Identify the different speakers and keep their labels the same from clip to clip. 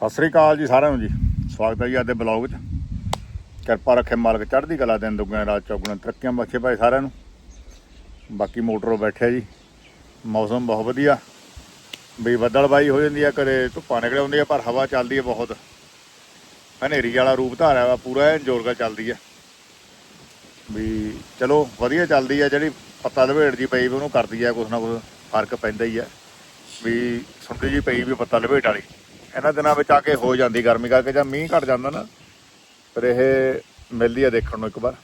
Speaker 1: ਸਤਿ ਸ੍ਰੀ ਅਕਾਲ ਜੀ ਸਾਰਿਆਂ ਨੂੰ ਜੀ। ਸਵਾਗਤ ਹੈ ਜੀ ਅੱਜ ਦੇ ਬਲੌਗ 'ਚ। ਕਿਰਪਾ ਰੱਖੇ ਮਾਲਕ ਚੜ੍ਹਦੀ ਕਲਾ ਦਿਨ ਦੁਗਣੇ ਰਾਤ ਚੌਗੁਣੇ ਤਰੱਕੀਆਂ ਬਖਸ਼ੇ ਭਾਈ ਸਾਰਿਆਂ ਨੂੰ। ਬਾਕੀ ਮੋਟਰੋਂ ਬੈਠਿਆ ਜੀ। ਮੌਸਮ ਬਹੁਤ ਵਧੀਆ। ਵੀ ਬੱਦਲਬਾਈ ਹੋ ਜਾਂਦੀ ਆ, ਕਦੇ ਧੁੱਪਾਂ ਨਿਕਲ ਆਉਂਦੀ ਆ, ਪਰ ਹਵਾ ਚੱਲਦੀ ਆ ਬਹੁਤ। ਹਨੇਰੀ ਵਾਲਾ ਰੂਪ ਧਾਰਿਆ ਵਾ, ਪੂਰਾ ਜ਼ੋਰ ਨਾਲ ਚੱਲਦੀ ਆ। ਵੀ ਚਲੋ ਵਧੀਆ ਚੱਲਦੀ ਆ, ਜਿਹੜੀ ਪੱਤਾ ਲਵੇੜ ਜੀ ਪਈ ਵੀ ਉਹਨੂੰ ਕਰਦੀ ਆ, ਕੁਛ ਨਾ ਕੁਛ ਫ਼ਰਕ ਪੈਂਦਾ ਹੀ ਆ। ਵੀ ਸੁੰਡੀ ਜੀ ਪਈ ਵੀ ਪੱਤਾ ਲਵੇਟ ਵਾਲੀ। ਇਹਨਾਂ ਦਿਨਾਂ ਵਿੱਚ ਆ ਕੇ ਹੋ ਜਾਂਦੀ ਗਰਮੀ ਕਰਕੇ ਜਾਂ ਮੀਂਹ ਘਟ ਜਾਂਦਾ ਨਾ ਪਰ ਇਹ ਮਿਲਦੀ ਆ ਦੇਖਣ ਨੂੰ ਇੱਕ ਵਾਰ।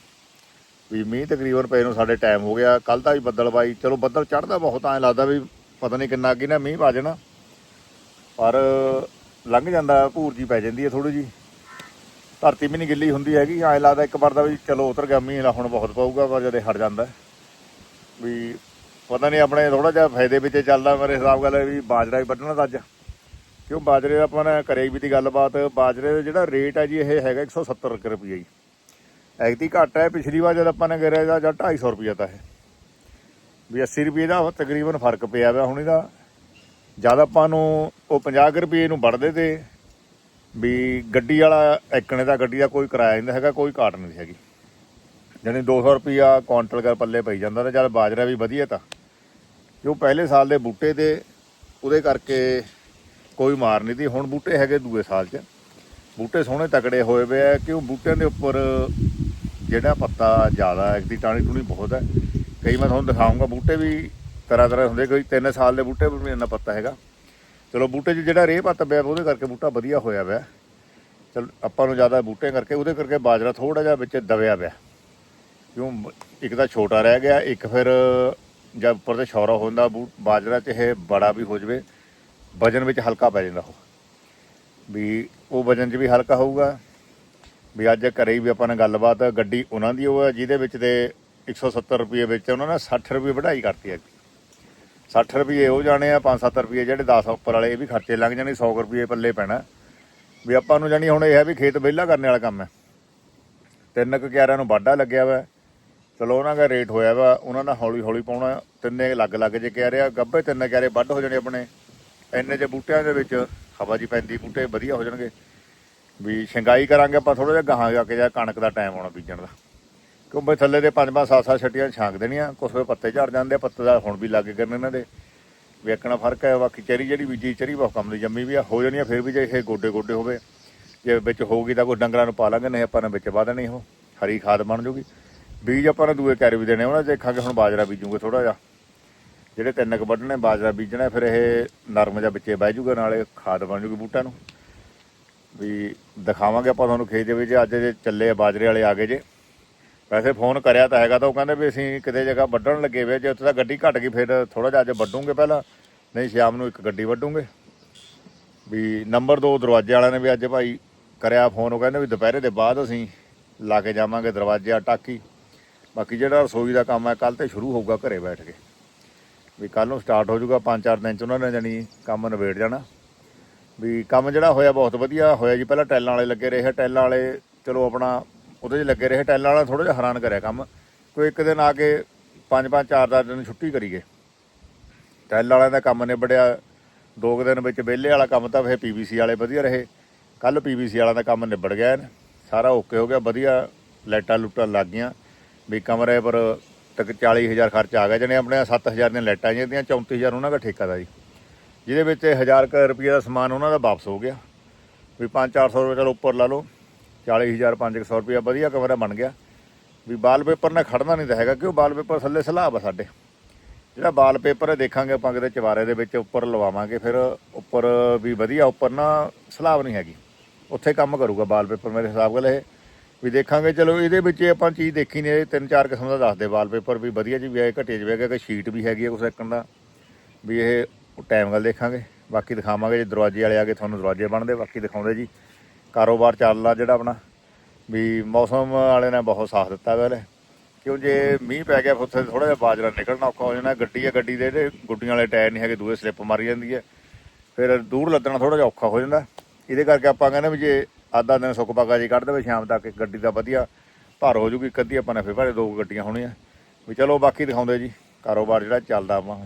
Speaker 1: ਵੀ ਮੀਂਹ ਤਕਰੀਬਨ ਪਏ ਨੂੰ ਸਾਡੇ ਟਾਈਮ ਹੋ ਗਿਆ ਕੱਲ ਦਾ ਵੀ ਬੱਦਲ ਬਾਈ, ਚਲੋ ਬੱਦਲ ਚੜਦਾ ਬਹੁਤ, ਐਂ ਲੱਗਦਾ ਵੀ ਪਤਾ ਨਹੀਂ ਕਿੰਨਾ ਅੱਗੇ ਨਾ ਮੀਂਹ ਪਾ ਜਾਣਾ। ਪਰ ਲੰਘ ਜਾਂਦਾ, ਭੂਰ ਜੀ ਪੈ ਜਾਂਦੀ ਹੈ ਥੋੜੀ ਜੀ ਧਰਤੀ ਵੀ ਨਹੀਂ ਗਿੱਲੀ ਹੁੰਦੀ ਹੈਗੀ, ਐਂ ਲੱਗਦਾ ਇੱਕ ਵਾਰ ਦਾ ਵੀ ਚਲੋ ਉਤਰ ਗਿਆ, ਮੀਂਹ ਹੁਣ ਬਹੁਤ ਪਊਗਾ, ਪਰ ਜਦੇ ਹਟ ਜਾਂਦਾ। ਵੀ ਪਤਾ ਨਹੀਂ ਆਪਣੇ ਥੋੜਾ ਜਿਹਾ ਫਾਇਦੇ ਵਿੱਚ ਚੱਲਦਾ ਮੇਰੇ ਹਿਸਾਬ ਗੱਲ ਹੈ ਵੀ ਬਾਜਰਾ ਹੀ ਵੱਢਣਾ ਤਾਂ ਅੱਜ। ਕਿਉਂ ਬਾਜਰੇ ਦਾ ਆਪਾਂ ਨੇ ਕਰੇ ਵੀ ਦੀ ਗੱਲਬਾਤ, ਬਾਜਰੇ ਦਾ ਜਿਹੜਾ ਰੇਟ ਹੈ ਜੀ ਇਹ ਹੈਗਾ 170 ਰੁਪਏ ਜੀ। ਐਗਤੀ ਘੱਟ ਹੈ, ਪਿਛਲੀ ਵਾਰ ਜਦ ਆਪਾਂ ਨੇ ਕਰਿਆ ਜਾਂ 250 ਰੁਪਏ ਤਾਂ ਇਹ ਵੀ 80 ਰੁਪਏ ਦਾ ਤਕਰੀਬਨ ਫ਼ਰਕ ਪਿਆ ਵਾ ਹੁਣ ਇਹਦਾ। ਜਦ ਆਪਾਂ ਨੂੰ ਉਹ 50 ਰੁਪਏ ਨੂੰ ਵੜਦੇ ਤੇ ਵੀ ਗੱਡੀ ਵਾਲਾ ਐਕਣੇ ਦਾ ਗੱਡੀ ਦਾ ਕੋਈ ਕਿਰਾਇਆ ਨਹੀਂ ਹੈਗਾ, ਕੋਈ ਕਾਟ ਨਹੀਂ ਹੈਗੀ। ਜਾਣੀ 200 ਰੁਪਿਆ ਕੁਆਂਟਲ ਕਰ ਪੱਲੇ ਪਈ ਜਾਂਦਾ ਤਾਂ ਜਦ ਬਾਜਰਾ ਵੀ ਵਧੀਆ ਤਾਂ। ਜੋ ਪਹਿਲੇ ਸਾਲ ਦੇ ਬੂਟੇ ਤੇ ਉਹਦੇ ਕਰਕੇ ਕੋਈ ਮਾਰ ਨਹੀਂ ਦੀ। ਹੁਣ ਬੂਟੇ ਹੈਗੇ ਦੂਏ ਸਾਲ 'ਚ। ਬੂਟੇ ਸੋਹਣੇ ਤਕੜੇ ਹੋਏ ਵੇ ਆ ਕਿ ਉਹ ਬੂਟਿਆਂ ਦੇ ਉੱਪਰ ਜਿਹੜਾ ਪੱਤਾ ਜ਼ਿਆਦਾ ਹੈ ਦੀ ਟਾਣੀ ਟੂਣੀ ਬਹੁਤ ਹੈ। ਕਈ ਮੈਂ ਤੁਹਾਨੂੰ ਦਿਖਾਉਂਗਾ, ਬੂਟੇ ਵੀ ਤਰ੍ਹਾਂ ਤਰ੍ਹਾਂ ਹੁੰਦੇ, ਕੋਈ 3 ਸਾਲ ਦੇ ਬੂਟੇ ਵੀ ਇੰਨਾ ਪੱਤਾ ਹੈਗਾ। ਚਲੋ ਬੂਟੇ 'ਚ ਜਿਹੜਾ ਰੇਹ ਪੱਤ ਪਿਆ, ਉਹਦੇ ਕਰਕੇ ਬੂਟਾ ਵਧੀਆ ਹੋਇਆ ਪਿਆ ਚਲ ਆਪਾਂ ਨੂੰ ਜ਼ਿਆਦਾ ਬੂਟੇ ਕਰਕੇ, ਉਹਦੇ ਕਰਕੇ ਬਾਜਰਾ ਥੋੜਾ ਜਿਹਾ ਵਿੱਚ ਦਬਿਆ ਪਿਆ। ਕਿਉਂ? ਇੱਕ ਤਾਂ ਛੋਟਾ ਰਹਿ ਗਿਆ, ਇੱਕ ਫਿਰ ਜਦ ਉੱਪਰ ਤੇ ਸ਼ੌਰਾ ਹੁੰਦਾ, ਬੂ- ਬਾਜਰਾ ਚ ਇਹ ਬੜਾ ਵੀ ਹੋ ਜਵੇ। ਵਜਨ ਵਿੱਚ ਹਲਕਾ ਪੈ ਜਾਂਦਾ ਉਹ ਵੀ ਉਹ ਵਜਨ 'ਚ ਵੀ ਹਲਕਾ ਹੋਊਗਾ। ਵੀ ਅੱਜ ਘਰੇ ਵੀ ਆਪਾਂ ਨੇ ਗੱਲਬਾਤ, ਗੱਡੀ ਉਹਨਾਂ ਦੀ ਉਹ ਹੈ ਜਿਹਦੇ ਵਿੱਚ ਤੇ 170 ਰੁਪਏ ਵਿੱਚ ਉਹਨਾਂ ਨੇ 60 ਰੁਪਏ ਵਧਾਈ ਕਰਤੀ ਹੈ 60 ਰੁਪਏ ਉਹ ਜਾਣੇ ਆ 5-7 ਰੁਪਏ ਜਿਹੜੇ 10 ਉੱਪਰ ਵਾਲੇ, ਇਹ ਵੀ ਖਰਚੇ ਲੰਘ ਜਾਣੇ 100 ਰੁਪਏ ਪੱਲੇ ਪੈਣਾ। ਵੀ ਆਪਾਂ ਨੂੰ ਜਾਣੀ ਹੁਣ ਇਹ ਹੈ ਵੀ ਖੇਤ ਵਿਹਲਾ ਕਰਨ ਵਾਲਾ ਕੰਮ ਹੈ। ਤਿੰਨ ਕੁ ਕਿਆਰਿਆਂ ਨੂੰ ਵਾਢਾ ਲੱਗਿਆ ਵਾ। ਚਲੋ ਉਹਨਾਂ ਦਾ ਰੇਟ ਹੋਇਆ ਵਾ, ਉਹਨਾਂ ਦਾ ਹੌਲੀ ਹੌਲੀ ਪਾਉਣਾ। ਤਿੰਨੇ ਲੱਗ ਲੱਗ ਜੇ ਕਿਆਰੇ ਆ, ਗੱਭੇ ਤਿੰਨ ਕਿਆਰੇ ਵੱਢ ਹੋ ਜਾਣੇ ਆਪਣੇ। ਇੰਨੇ ਜੇ ਬੂਟਿਆਂ ਦੇ ਵਿੱਚ ਹਵਾ ਜੀ ਪੈਂਦੀ ਬੂਟੇ ਵਧੀਆ ਹੋ ਜਾਣਗੇ। ਵੀ ਸ਼ੰਗਾਈ ਕਰਾਂਗੇ ਆਪਾਂ ਥੋੜਾ ਜਿਹਾ ਗਾਹਾਂ ਜਾ ਕੇ ਜਾਂ ਕਣਕ ਦਾ ਟਾਈਮ ਆਉਣਾ ਬੀਜਣ ਦਾ। ਕਿਉਂਕਿ ਥੱਲੇ ਦੇ ਪੰਜ ਪੰਜ ਸੱਤ ਸੱਤ ਛੱਟੀਆਂ ਛਾਂਕ ਦੇਣੀਆਂ ਕੁਛ ਵੇ ਪੱਤੇ ਝੜ ਜਾਂਦੇ ਆ, ਪੱਤੇ ਦਾ ਹੁਣ ਵੀ ਲੱਗ ਗਏ ਨੇ ਇਹਨਾਂ ਦੇ। ਵੇਖਣਾ ਫ਼ਰਕ ਹੈ ਬਾਕੀ ਚਰੀ ਜਿਹੜੀ ਬੀਜੀ ਚਰੀ ਬਹੁਤ ਕੰਮ ਦੀ ਜੰਮੀ ਵੀ ਆ ਹੋ ਜਾਣੀ ਆ ਫਿਰ ਵੀ ਜੇ ਇਹ ਗੋਡੇ ਗੋਡੇ ਹੋਵੇ ਜੇ ਵਿੱਚ ਹੋਊਗੀ ਤਾਂ ਕੋਈ ਡੰਗਰਾਂ ਨੂੰ ਪਾ ਲਾਂਗੇ ਨਹੀਂ ਆਪਾਂ ਨੇ ਵਿੱਚ ਪਾ ਦੇਣੀ ਉਹ ਹਰੀ ਖਾਦ ਬਣ ਜੂਗੀ। ਬੀਜ ਆਪਾਂ ਨੇ ਦੂਏ ਕੈਰੇ ਵੀ ਦੇਣੇ ਉਹਨਾਂ 'ਚ ਦੇਖਾਂਗੇ ਹੁਣ ਬਾਜਰਾ ਬੀਜੂਗੇ ਥੋੜਾ ਜਿਹਾ। ਜਿਹੜੇ ਤਿੰਨ ਕੁ ਵੱਢਣੇ, ਬਾਜਰਾ ਬੀਜਣਾ, ਫਿਰ ਇਹ ਨਰਮ ਜਿਹਾ ਵਿੱਚੇ ਬਹਿ ਜੂਗਾ, ਨਾਲੇ ਖਾਦ ਬਣ ਜੂਗੀ ਬੂਟਿਆਂ ਨੂੰ। ਵੀ ਦਿਖਾਵਾਂਗੇ ਆਪਾਂ ਤੁਹਾਨੂੰ ਖੇਤ ਦੇ ਵਿੱਚ, ਅੱਜ ਜੇ ਚੱਲੇ ਆ ਬਾਜਰੇ ਵਾਲੇ ਆ ਗਏ ਜੇ। ਵੈਸੇ ਫੋਨ ਕਰਿਆ ਤਾਂ ਹੈਗਾ ਤਾਂ ਉਹ ਕਹਿੰਦੇ ਵੀ ਅਸੀਂ ਕਿਤੇ ਜਗ੍ਹਾ ਵੱਢਣ ਲੱਗੇ ਵੇ ਜੇ ਉੱਥੇ ਤਾਂ ਗੱਡੀ ਘਟ ਗਈ, ਫਿਰ ਥੋੜਾ ਜਿਹਾ ਅੱਜ ਵੱਢੂਗੇ ਪਹਿਲਾਂ, ਨਹੀਂ ਸ਼ਾਮ ਨੂੰ ਇੱਕ ਗੱਡੀ ਵੱਢੂਗੇ। ਵੀ ਨੰਬਰ 2 ਦਰਵਾਜ਼ੇ ਵਾਲਿਆਂ ਨੇ ਵੀ ਅੱਜ ਭਾਈ ਕਰਿਆ ਫੋਨ, ਉਹ ਕਹਿੰਦੇ ਵੀ ਦੁਪਹਿਰੇ ਦੇ ਬਾਅਦ ਅਸੀਂ ਲਾ ਕੇ ਜਾਵਾਂਗੇ ਦਰਵਾਜ਼ੇ ਟਾਕੀ। ਬਾਕੀ ਜਿਹੜਾ ਰਸੋਈ ਦਾ ਕੰਮ ਹੈ ਕੱਲ ਤੇ ਸ਼ੁਰੂ ਹੋਊਗਾ ਘਰੇ ਬੈਠ ਕੇ। ਵੀ ਕੱਲ ਨੂੰ ਸਟਾਰਟ ਹੋ ਜਾਊਗਾ, ਪੰਜ ਚਾਰ ਦਿਨ ਚ ਉਹਨਾਂ ਨੇ ਜਾਣੀ ਕੰਮ ਨਿਬੇੜ ਜਾਣਾ। ਵੀ ਕੰਮ ਜਿਹੜਾ ਹੋਇਆ ਬਹੁਤ ਵਧੀਆ ਹੋਇਆ ਜੀ, ਪਹਿਲਾਂ ਟੈਲਾਂ ਵਾਲੇ ਲੱਗੇ ਰਹੇ, ਟੈਲਾਂ ਵਾਲੇ ਚਲੋ ਆਪਣਾ ਉਹਦੇ 'ਚ ਲੱਗੇ ਰਹੇ, ਟੈਲਾਂ ਵਾਲਾ ਥੋੜਾ ਜਿਹਾ ਹੈਰਾਨ ਕਰਿਆ ਕੰਮ। ਕੋਈ ਇੱਕ ਦਿਨ ਆ ਕੇ ਪੰਜ ਪੰਜ, ਚਾਰ ਚਾਰ ਦਿਨ ਛੁੱਟੀ ਕਰੀਏ ਟੈਲ ਵਾਲਿਆਂ ਦਾ ਕੰਮ ਨਿਬੜਿਆ, ਦੋ ਕੁ ਦਿਨ ਵਿੱਚ ਵਿਹਲੇ ਵਾਲਾ ਕੰਮ ਤਾਂ ਫਿਰ ਪੀਵੀਸੀ ਵਾਲੇ ਵਧੀਆ ਰਹੇ। ਕੱਲ ਪੀਵੀਸੀ ਵਾਲਿਆਂ ਦਾ ਕੰਮ ਨਿਬੜ ਗਿਆ ਸਾਰਾ ਓਕੇ ਹੋ ਗਿਆ, ਵਧੀਆ ਲਾਈਟਾਂ ਲੁੱਟਾਂ ਲੱਗ ਗਈਆਂ। ਵੀ ਕਮਰੇ ਪਰ ਤੱਕ 40000 ਖਰਚ ਆ ਗਿਆ ਜਣੇ ਆਪਣੇ 7000 ਦੀਆਂ ਲਾਈਟਾਂ ਜਿਹੜੀਆਂ 34000 ਉਹਨਾਂ ਦਾ ਠੇਕਾ ਦਾ ਜੀ। ਜਿਹਦੇ ਵਿੱਚ 1000 ਕੁ ਰੁਪਏ ਦਾ ਸਮਾਨ ਉਹਨਾਂ ਦਾ ਵਾਪਸ ਹੋ ਗਿਆ। ਵੀ 5-400 ਰੁਪਏ, ਚਲੋ ਉੱਪਰ ਲਾ ਲਓ 40000 500 ਰੁਪਏ ਵਧੀਆ ਕਮਰਾ ਬਣ ਗਿਆ। ਵੀ ਵਾਲ ਪੇਪਰ ਨਾਲ ਖੜਨਾ ਨਹੀਂ ਤਾਂ ਹੈਗਾ ਕਿ ਉਹ ਵਾਲ ਪੇਪਰ ਥੱਲੇ ਸਲਾਬ ਆ ਸਾਡੇ। ਜਿਹੜਾ ਵਾਲ ਪੇਪਰ ਹੈ, ਦੇਖਾਂਗੇ ਆਪਾਂ ਕਿਤੇ ਚਵਾਰੇ ਦੇ ਵਿੱਚ ਉੱਪਰ ਲਵਾਵਾਂਗੇ, ਫਿਰ ਉੱਪਰ ਵੀ ਵਧੀਆ, ਉੱਪਰ ਨਾ ਸਲਾਬ ਨਹੀਂ ਹੈਗੀ। ਉੱਥੇ ਕੰਮ ਕਰੂਗਾ ਵਾਲ ਪੇਪਰ ਮੇਰੇ ਹਿਸਾਬ ਨਾਲ ਇਹ। ਵੀ ਦੇਖਾਂਗੇ, ਚਲੋ ਇਹਦੇ ਵਿੱਚ ਆਪਾਂ ਚੀਜ਼ ਦੇਖੀ ਨਹੀਂ, ਇਹ ਤਿੰਨ ਚਾਰ ਕਿਸਮ ਦਾ ਦੱਸਦੇ ਵਾਲਪੇਪਰ ਵੀ ਵਧੀਆ ਜੀ ਵੀ ਹੈ ਘਟੇ ਜਿਵੇਂ ਹੈਗਾ ਕਿ ਸ਼ੀਟ ਵੀ ਹੈਗੀ ਹੈ ਕੁਛ ਇੱਕਣ ਦਾ। ਵੀ ਇਹ ਟਾਈਮ ਗੱਲ ਦੇਖਾਂਗੇ, ਬਾਕੀ ਦਿਖਾਵਾਂਗੇ ਜੇ ਦਰਵਾਜ਼ੇ ਵਾਲੇ ਆ ਕੇ ਤੁਹਾਨੂੰ ਦਰਵਾਜ਼ੇ ਬਣਦੇ, ਬਾਕੀ ਦਿਖਾਉਂਦੇ ਜੀ। ਕਾਰੋਬਾਰ ਚੱਲਦਾ ਜਿਹੜਾ ਆਪਣਾ, ਵੀ ਮੌਸਮ ਵਾਲੇ ਨੇ ਬਹੁਤ ਸਾਥ ਦਿੱਤਾ ਵੈਲੇ ਕਿਉਂ ਜੇ ਮੀਂਹ ਪੈ ਗਿਆ ਉੱਥੇ ਥੋੜਾ ਜਿਹਾ ਬਾਜਰਾ ਨਿਕਲਣਾ ਔਖਾ ਹੋ ਜਾਣਾ, ਗੱਡੀ ਆ ਗੱਡੀ ਦੇ ਜਿਹੜੇ ਗੁੱਡੀਆਂ ਵਾਲੇ ਟਾਇਰ ਨਹੀਂ ਹੈਗੇ, ਦੂਏ ਸਲਿੱਪ ਮਾਰੀ ਜਾਂਦੀ ਹੈ ਫਿਰ ਦੂਰ ਲੱਦਣਾ ਥੋੜਾ ਜਿਹਾ ਔਖਾ ਹੋ ਜਾਂਦਾ। ਇਹਦੇ ਕਰਕੇ ਆਪਾਂ ਕਹਿੰਦੇ ਵੀ ਜੇ ਆਦਾ ਦਿਨ ਸੁੱਕ ਪਾਗਾ ਜੀ ਕੱਢ ਦੇਵੇ, ਸ਼ਾਮ ਤੱਕ ਗੱਡੀ ਦਾ ਵਧੀਆ ਭਰ ਹੋ ਜੂਗੀ ਕੱਦੀ ਆਪਾਂ ਨੇ ਫਿਰ ਭਾਰੇ ਦੋ ਗੱਡੀਆਂ ਹੋਣੀਆਂ। ਵੀ ਚਲੋ ਬਾਕੀ ਦਿਖਾਉਂਦੇ ਜੀ, ਕਾਰੋਬਾਰ ਜਿਹੜਾ ਚੱਲਦਾ ਆਪਾਂ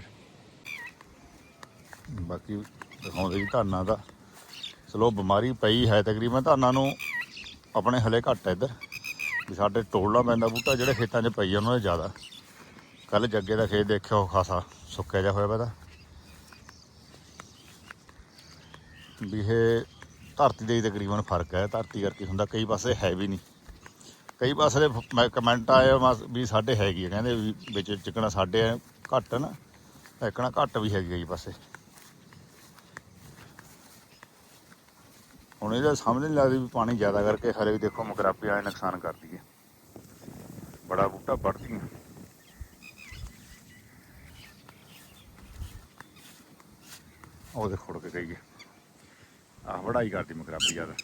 Speaker 1: ਬਾਕੀ ਦਿਖਾਉਂਦੇ ਜੀ ਧਾਨਾਂ ਦਾ। ਚਲੋ ਬਿਮਾਰੀ ਪਈ ਹੈ ਤਕਰੀਬਨ ਧਾਨਾਂ ਨੂੰ ਆਪਣੇ ਹਲੇ ਘੱਟ ਹੈ ਇੱਧਰ। ਵੀ ਸਾਡੇ ਟੋਲਣਾ ਪੈਂਦਾ ਬੂਟਾ, ਜਿਹੜੇ ਖੇਤਾਂ 'ਚ ਪਈ ਆ ਉਹਨਾਂ ਦੇ ਜ਼ਿਆਦਾ। ਕੱਲ ਜੱਗੇ ਦਾ ਖੇਤ ਦੇਖਿਆ ਉਹ ਖਾਸਾ ਸੁੱਕਿਆ ਜਿਹਾ ਹੋਇਆ ਪਤਾ ਵੀ ਇਹ ਧਰਤੀ ਦੇ ਤਕਰੀਬਨ ਫ਼ਰਕ ਹੈ, ਧਰਤੀ ਕਰਕੇ ਹੁੰਦਾ, ਕਈ ਪਾਸੇ ਹੈ ਵੀ ਨਹੀਂ। ਕਈ ਪਾਸੇ ਮੈਂ ਕਮੈਂਟ ਆਇਆ ਮਸ- ਵੀ ਸਾਡੇ ਹੈਗੀ ਆ, ਕਹਿੰਦੇ ਵੀ ਵਿੱਚ ਚਿਕਣਾ ਸਾਡੇ ਘੱਟ ਨਾ, ਇੱਕਣਾ ਘੱਟ ਵੀ ਹੈਗੀ ਕਈ ਪਾਸੇ। ਹੁਣ ਇਹਦਾ ਸਮਝ ਨਹੀਂ ਲੱਗਦੀ ਵੀ ਪਾਣੀ ਜ਼ਿਆਦਾ ਕਰਕੇ ਹਰੇ ਵੀ ਦੇਖੋ ਮਕਰਾਪੀ ਆਏ ਨੁਕਸਾਨ ਕਰਦੀ ਹੈ ਬੜਾ ਬੂਟਾ ਵੱਢਦੀ ਹੈ ਉਹ ਦੇ ਖੁੜ ਕੇ ਗਈ ਹੈ ਆਹ ਵੜਾਈ ਕਰਦੀ ਮਕਰਾਬੀ ਜ਼ਿਆਦਾ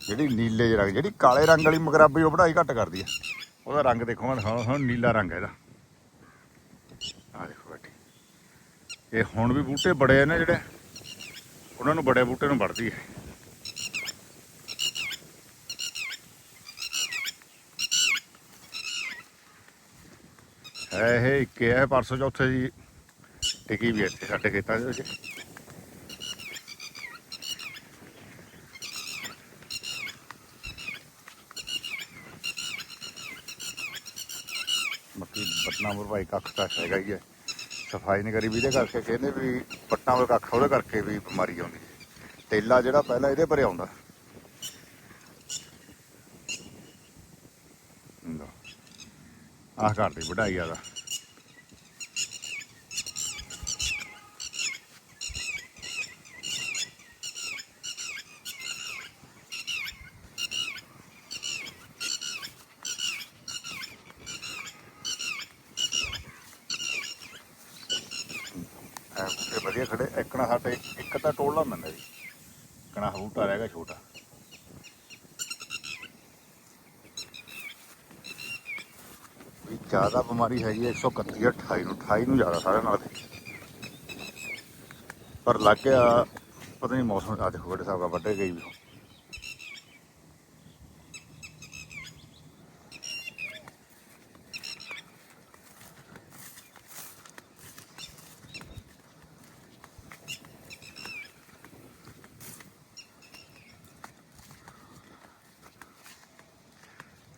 Speaker 1: ਜਿਹੜੀ ਨੀਲੇ ਰੰਗ, ਜਿਹੜੀ ਕਾਲੇ ਰੰਗ ਵਾਲੀ ਮਕਰਾਬੀ ਉਹ ਵੜਾਈ ਘੱਟ ਕਰਦੀ ਆ। ਉਹਦਾ ਰੰਗ ਦੇਖੋ ਹੁਣ ਹੁਣ ਨੀਲਾ ਰੰਗ ਹੈ ਇਹਦਾ। ਆ ਦੇਖੋ ਬੈਠੀ। ਇਹ ਹੁਣ ਵੀ ਬੂਟੇ ਬੜੇ ਨੇ ਜਿਹੜੇ, ਉਹਨਾਂ ਨੂੰ ਬੜੇ ਬੂਟੇ ਨੂੰ ਵੜਦੀ ਹੈ ਹੈ ਇਹ ਇੱਕ ਹੈ ਪਰਸੋਂ ਚੌਥੇ ਜੀ ਟਿਕੀ ਵੀ ਇੱਥੇ, ਸਾਡੇ ਖੇਤਾਂ ਦੇ ਵਿੱਚ। ਬਾਕੀ ਪਟਨਾਪੁਰ ਭਾਈ ਕੱਖ ਤਾਂ ਹੈਗਾ ਹੀ ਹੈ। ਸਫ਼ਾਈ ਨਹੀਂ ਕਰੀ ਵੀ ਇਹਦੇ ਕਰਕੇ, ਕਹਿੰਦੇ ਵੀ ਪਟਨਾਪੁਰ ਕੱਖ ਉਹਦੇ ਕਰਕੇ ਵੀ ਬਿਮਾਰੀ ਆਉਂਦੀ ਹੈ। ਤੇਲਾ ਜਿਹੜਾ ਪਹਿਲਾਂ ਇਹਦੇ ਪਰ ਆਉਂਦਾ। ਲਓ। ਆਹ ਕਰਦੀ ਵਢਾਈ ਆਦਾ ਐ ਬੂਟੇ ਵਧੀਆ ਖੜੇ ਇੱਕਣਾ ਸਾਡੇ, ਇੱਕ ਤਾਂ ਟੋਲਾ ਮੰਨਦਾ ਜੀ ਕਣਾ ਬੂਟਾ ਰਹਿ ਗਿਆ ਛੋਟਾ ਵੀ ਜ਼ਿਆਦਾ ਬਿਮਾਰੀ ਹੈਗੀ ਹੈ 131 28 ਨੂੰ 28 ਨੂੰ ਜ਼ਿਆਦਾ ਸਾਰਿਆਂ ਨਾਲ। ਪਰ ਲੱਗ ਗਿਆ, ਪਤਾ ਨਹੀਂ ਮੌਸਮ ਆ ਦੇਖੋ ਕਿਹੜੇ ਹਿਸਾਬ ਨਾਲ ਵੱਢੇ ਗਈ ਵੀ।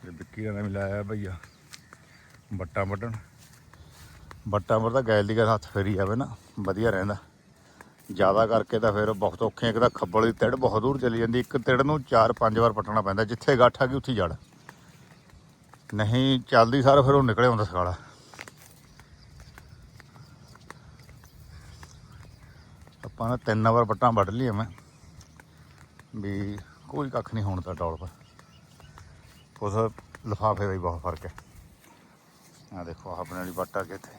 Speaker 1: ਤੇ ਵਿੱਕੀ ਨਾਲ ਮਿਲਾਇਆ ਭਈਆ। ਬੱਟਾ ਵੱਢਣ। ਬੱਟਾ ਵੱਢਦਾ ਗੈਲ ਦੀ ਗੱਲ ਹੱਥ ਫੇਰੀ ਜਾਵੇ ਨਾ, ਵਧੀਆ ਰਹਿੰਦਾ। ਜ਼ਿਆਦਾ ਕਰਕੇ ਤਾਂ ਫਿਰ ਬਹੁਤ ਔਖੇ ਇੱਕ ਤਾਂ ਖੱਬਲ ਦੀ ਤਿੜ ਬਹੁਤ ਦੂਰ ਚਲੀ ਜਾਂਦੀ, ਇੱਕ ਤਿੜ ਨੂੰ 4-5 ਵਾਰ ਪੱਟਣਾ ਪੈਂਦਾ, ਜਿੱਥੇ ਗੱਠ ਆ ਗਈ ਉੱਥੇ ਹੀ ਜੜ। ਨਹੀਂ ਚੱਲਦੀ ਸਾਰ ਫਿਰ ਉਹ ਨਿਕਲੇ ਹੁੰਦਾ ਸਕਾਲਾ। ਆਪਾਂ ਨੇ ਤਿੰਨ ਵਾਰ ਪੱਟਾਂ ਵੱਢ ਲਈਆਂ ਮੈਂ, ਵੀ ਕੋਈ ਕੱਖ ਨਹੀਂ ਹੋਣ ਦਾ ਡੌਲ ਪਰ। ਉਸ ਲਿਫਾਫੇ ਦਾ ਹੀ ਬਹੁਤ ਫ਼ਰਕ ਹੈ। ਆ ਦੇਖੋ ਆਪਣੇ ਵਾਲੀ ਬੱਟਾ ਕਿੱਥੇ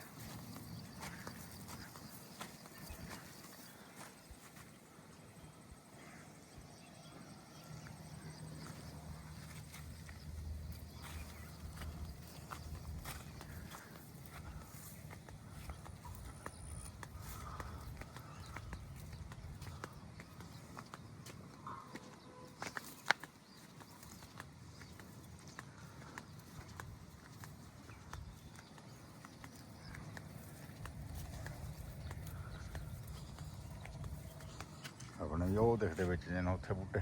Speaker 1: ਆਪਣੇ ਵੀ ਉਹ ਦਿਖਦੇ ਵਿੱਚ ਜੇ ਉੱਥੇ ਬੂਟੇ।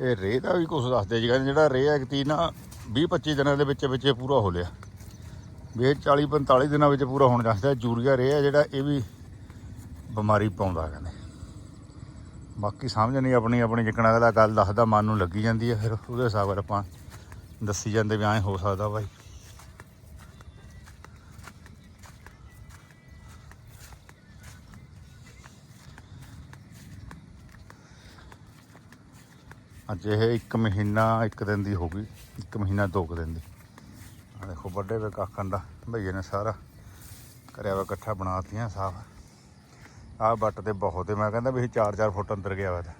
Speaker 1: ਇਹ ਰੇਹ ਦਾ ਵੀ ਕੁਝ ਦੱਸਦੇ ਜੀ, ਕਹਿੰਦੇ ਜਿਹੜਾ ਰੇਹ ਐਕਤੀ ਨਾ 20 25 ਦਿਨਾਂ ਦੇ ਵਿੱਚ ਵਿੱਚ ਇਹ ਪੂਰਾ ਹੋ ਲਿਆ। ਵੀ ਇਹ 40 45 ਦਿਨਾਂ ਵਿੱਚ ਪੂਰਾ ਹੋਣ ਚਾਹੀਦਾ ਯੂਰੀਆ ਰੇਹ ਹੈ ਜਿਹੜਾ, ਇਹ ਵੀ ਬਿਮਾਰੀ ਪਾਉਂਦਾ ਕਹਿੰਦੇ। ਬਾਕੀ ਸਮਝ ਨਹੀਂ ਆਪਣੀ ਆਪਣੀ ਜਿੱਕਣਾ ਅਗਲਾ ਗੱਲ ਦੱਸਦਾ, ਮਨ ਨੂੰ ਲੱਗੀ ਜਾਂਦੀ ਹੈ, ਫਿਰ ਉਹਦੇ ਹਿਸਾਬ ਨਾਲ ਆਪਾਂ ਦੱਸੀ ਜਾਂਦੇ ਵੀ ਐਂ ਹੋ ਸਕਦਾ ਭਾਈ ਅੱਜ ਇਹ ਇੱਕ ਮਹੀਨਾ, ਇੱਕ ਦਿਨ ਦੀ ਹੋ ਗਈ, ਇੱਕ ਮਹੀਨਾ, ਦੋ ਕੁ ਦਿਨ ਦੀ। ਆ ਦੇਖੋ ਵੱਡੇ ਵੇ ਕਾਖਣ ਦਾ, ਭਈਏ ਨੇ ਸਾਰਾ ਕਰਿਆ ਵਾ ਇਕੱਠਾ ਬਣਾਤੀਆਂ ਸਾਫ਼। ਆਹ ਬੱਟ ਤੇ ਬਹੁਤ ਹੈ ਮੈਂ ਕਹਿੰਦਾ ਵੀ ਇਹ 4-4 ਫੁੱਟ ਅੰਦਰ ਗਿਆ ਵਾ ਤਾਂ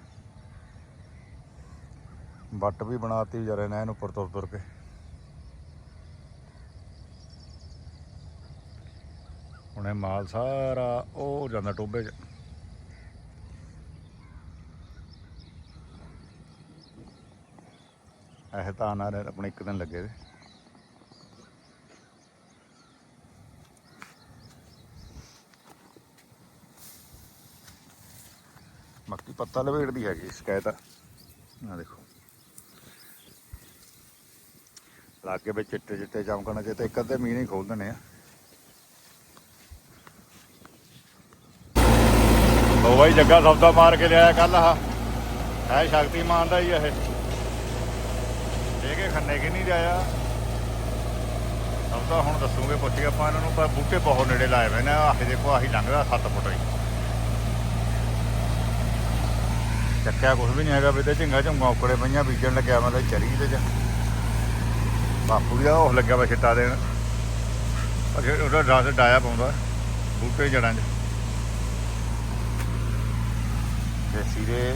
Speaker 1: ਵੱਟ ਵੀ ਬਣਾਤੀ ਵਿਚਾਰੇ ਨੇ, ਇਹਨੂੰ ਉੱਪਰ ਤੁਰ ਤੁਰ ਕੇ। ਹੁਣੇ ਮਾਲ ਸਾਰਾ ਉਹ ਜਾਂਦਾ ਟੋਬੇ 'ਚ। ਇਹ ਤਾਂ ਨਾ ਆਪਣੇ ਇੱਕ ਦਿਨ ਲੱਗੇ ਦੇ ਮੱਕੀ ਪੱਤਾ ਲਵੇੜਦੀ ਹੈਗੀ, ਸ਼ਿਕਾਇਤ ਆ। ਆਹ ਦੇਖੋ। ਲਾਗੇ ਵਿੱਚ ਚਿੱਟੇ ਚਿੱਟੇ ਚਮਕਣਾ ਜੇ ਤੇ ਇੱਕ ਅੱਧੇ ਮੀਂਹ ਨਹੀਂ ਖੋਲ ਦਿੰਦੇ ਆ। ਲੋ ਬਾਈ, ਜੱਗਾ ਸੌਦਾ ਮਾਰ ਕੇ ਲਿਆਇਆ ਕੱਲ ਆ ਹੈ ਸ਼ਕਤੀਮਾਨ ਦਾ ਹੀ ਇਹ। ਦੇ ਕੇ ਖੰਨੇ ਕਿ ਨਹੀਂ ਲਿਆਇਆ ਸੌਦਾ ਹੁਣ ਦੱਸੂਗੇ ਪੁੱਛੀ ਆਪਾਂ ਇਹਨਾਂ ਨੂੰ, ਪਰ ਬੂਟੇ ਬਹੁਤ ਨੇੜੇ ਲਾਏ ਹੋਏ ਨੇ। ਆਹ ਦੇਖੋ, ਆਹੀ ਲੰਘਦਾ 7 ਫੁੱਟ ਹੀ। ਚੱਕਿਆ ਕੁਝ ਵੀ ਨਹੀਂ ਹੈਗਾ ਵੀ ਤੇ ਝਿੰਗਾ ਝੁੰਗਾ ਉਕੜੇ ਪਈਆਂ, ਬੀਜਣ ਲੱਗਿਆ ਮਤਲਬ ਚਰੀ ਤੇ ਚ। ਬਾਪੂ ਵੀ ਦਾ ਉਹ ਲੱਗਿਆ ਵਾ ਛਿੱਟਾ ਦੇਣ। ਅਗੇ ਉਹਦਾ ਰਸ ਡਾਇਆ ਪਾਉਂਦਾ, ਬੂਟੇ ਜੜਾਂ 'ਚ। ਤੇ ਸੀਰੇ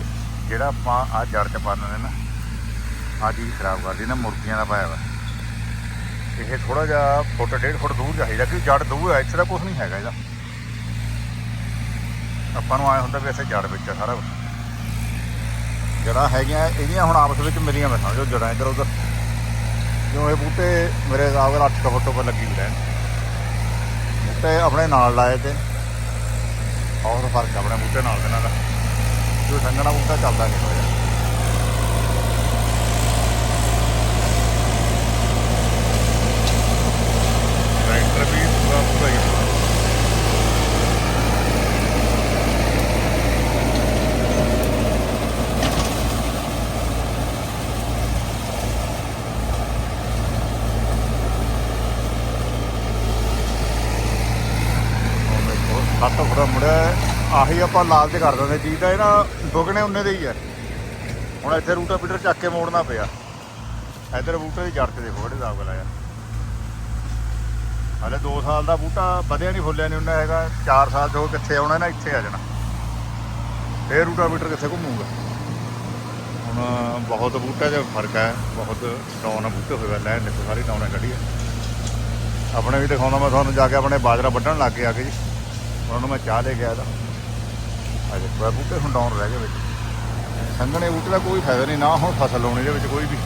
Speaker 1: ਜਿਹੜਾ ਆਪਾਂ ਆ ਜੜ 'ਚ ਪਾਉਂਦੇ ਨੇ ਨਾ, ਆ ਚੀਜ਼ ਖਰਾਬ ਕਰਦੀ ਨਾ, ਮੁਰਗੀਆਂ ਦਾ ਪਾਇਆ ਵਾ। ਇਹ ਥੋੜਾ ਜਿਹਾ ਫੁੱਟ, ਡੇਢ ਫੁੱਟ ਦੂਰ ਚਾਹੀਦਾ ਕਿ ਜੜ ਦੂਰ ਹੈ ਇੱਥੇ ਦਾ ਕੁਝ ਨਹੀਂ ਹੈਗਾ ਇਹਦਾ। ਆਪਾਂ ਨੂੰ ਆਇਆ ਹੁੰਦਾ ਵੀ ਇੱਥੇ ਜੜ ਵਿੱਚ ਸਾਰਾ ਕੁਛ। ਜੜਾਂ ਹੈਗੀਆਂ, ਇਹਦੀਆਂ ਹੁਣ ਆਪਸ ਵਿੱਚ ਮਿਲੀਆਂ ਮੈਂ ਸਮਝੋ ਜੜਾਂ ਇੱਧਰ ਉੱਧਰ। ਕਿਉਂ ਇਹ ਬੂਟੇ ਮੇਰੇ ਹਿਸਾਬ ਨਾਲ 8 ਫੁੱਟ ਉੱਪਰ ਲੱਗੀ ਵੀ ਰਹਿਣ। ਬੂਟੇ ਆਪਣੇ ਨਾਲ ਲਾਏ ਤੇ ਬਹੁਤ ਫ਼ਰਕ ਆਪਣੇ ਬੂਟੇ ਨਾਲ ਦੇ ਨਾਲ। ਜੋ ਸੰਗਣਾ ਬੂਟਾ ਚੱਲਦਾ ਨਹੀਂ ਹੋਇਆ। ਟਰੈਕਟਰ ਵੀ ਪੂਰਾ ਪੂਰਾ ਹੀ ਆ। ਸੱਤ ਮੁੜਿਆ ਆਹੀ ਆਪਾਂ ਲਾਲਚ ਕਰ ਦਿੰਦੇ ਚੀਜ਼ ਦਾ ਇਹ ਨਾ ਦੁਗਣੇ ਉਹਨੇ ਦੇ ਹੀ ਹੈ। ਹੁਣ ਇੱਥੇ ਰੂਟਾ ਪੀਟਰ ਚੱਕ ਕੇ ਮੋੜਨਾ ਪਿਆ। ਇੱਧਰ ਬੂਟੇ ਦੀ ਜੜ ਤੇ ਦੇਖੋ ਕਿਹੜੇ ਹਿਸਾਬ ਨਾਲ ਹਲੇ 2 ਸਾਲ ਦਾ ਬੂਟਾ ਵਧਿਆ ਨਹੀਂ, ਫੁੱਲਿਆ ਨਹੀਂ ਉਹਨਾਂ ਹੈਗਾ। 4 ਸਾਲ ਤੋਂ ਕਿੱਥੇ ਆਉਣਾ ਨਾ ਇੱਥੇ ਆ ਜਾਣਾ। ਫੇਰ ਰੂਟਾ ਮੀਟਰ ਕਿੱਥੇ ਘੁੰਮੂਗਾ। ਹੁਣ ਬਹੁਤ ਬੂਟਾ 'ਚ ਫ਼ਰਕ ਹੈ। ਬਹੁਤ ਡਾਊਨ ਬੂਟੇ ਹੋਏ ਵੇ ਲੈਣ ਦੇਖੋ ਸਾਰੀ ਡਾਊਨ ਕੱਢੀ ਹੈ। ਆਪਣੇ ਵੀ ਦਿਖਾਉਂਦਾ ਮੈਂ ਤੁਹਾਨੂੰ, ਜਾ ਕੇ ਆਪਣੇ ਬਾਜਰਾ ਵੱਢਣ ਲੱਗ ਕੇ ਆ ਕੇ ਜੀ। ਉਹਨਾਂ ਨੂੰ ਮੈਂ ਚਾਹ ਲੈ ਗਿਆ ਇਹਦਾ ਆ ਦੇਖੋ ਬੂਟੇ ਹੁਣ ਡਾਊਨ ਰਹਿ ਗਏ ਵਿੱਚ। ਸੰਘਣੇ ਬੂਟੇ ਦਾ ਕੋਈ ਫਾਇਦਾ ਨਹੀਂ, ਨਾ ਹੁਣ ਫਸਲ ਲਾਉਣੀ ਦੇ ਵਿੱਚ ਕੋਈ ਵੀ।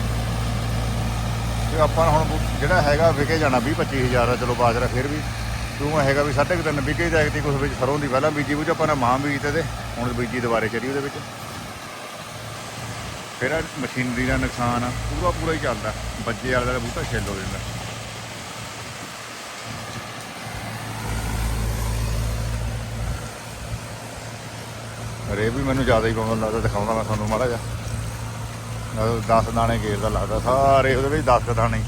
Speaker 1: ਤੇ ਆਪਾਂ ਹੁਣ ਬੂ- ਜਿਹੜਾ ਹੈਗਾ ਵਿਕੇ ਜਾਣਾ 20 25000 ਦਾ ਚਲੋ ਬਾਜਰਾ ਫਿਰ ਵੀ। ਕਿਉਂ ਹੈਗਾ ਵੀ ਸਾਢੇ ਕੁ ਤਿੰਨ ਵਿਕੇ ਜਾਏਗੀ ਕੁਝ ਵਿੱਚ ਸਰੋਂ ਦੀ ਪਹਿਲਾਂ ਬੀਜੀ ਬੂਝ, ਆਪਾਂ ਨੇ ਮਾਂ ਬੀਜਤੇ ਤੇ ਹੁਣ ਬੀਜੀ ਦੁਬਾਰੇ ਚਰੀ ਉਹਦੇ ਵਿੱਚ। ਫਿਰ ਮਸ਼ੀਨਰੀ ਦਾ ਨੁਕਸਾਨ ਆ ਪੂਰਾ ਪੂਰਾ ਹੀ ਚੱਲਦਾ। ਬੱਜੇ ਵਾਲਾ ਦਾ ਬੂਟਾ ਛਿੱਲ ਹੋ ਜਾਂਦਾ। ਰੇ ਵੀ ਮੈਨੂੰ ਜ਼ਿਆਦਾ ਹੀ ਪਾਉਂਦਾ ਲੱਗਦਾ, ਦਿਖਾਉਂਦਾ ਮੈਂ ਤੁਹਾਨੂੰ ਮਾੜਾ ਜਿਹਾ। 10 ਦਾਣੇ ਗੇਰ ਦਾ ਲੱਗਦਾ, ਸਾਰੇ ਉਹਦੇ ਵਿੱਚ 10 ਦਾਣੇ।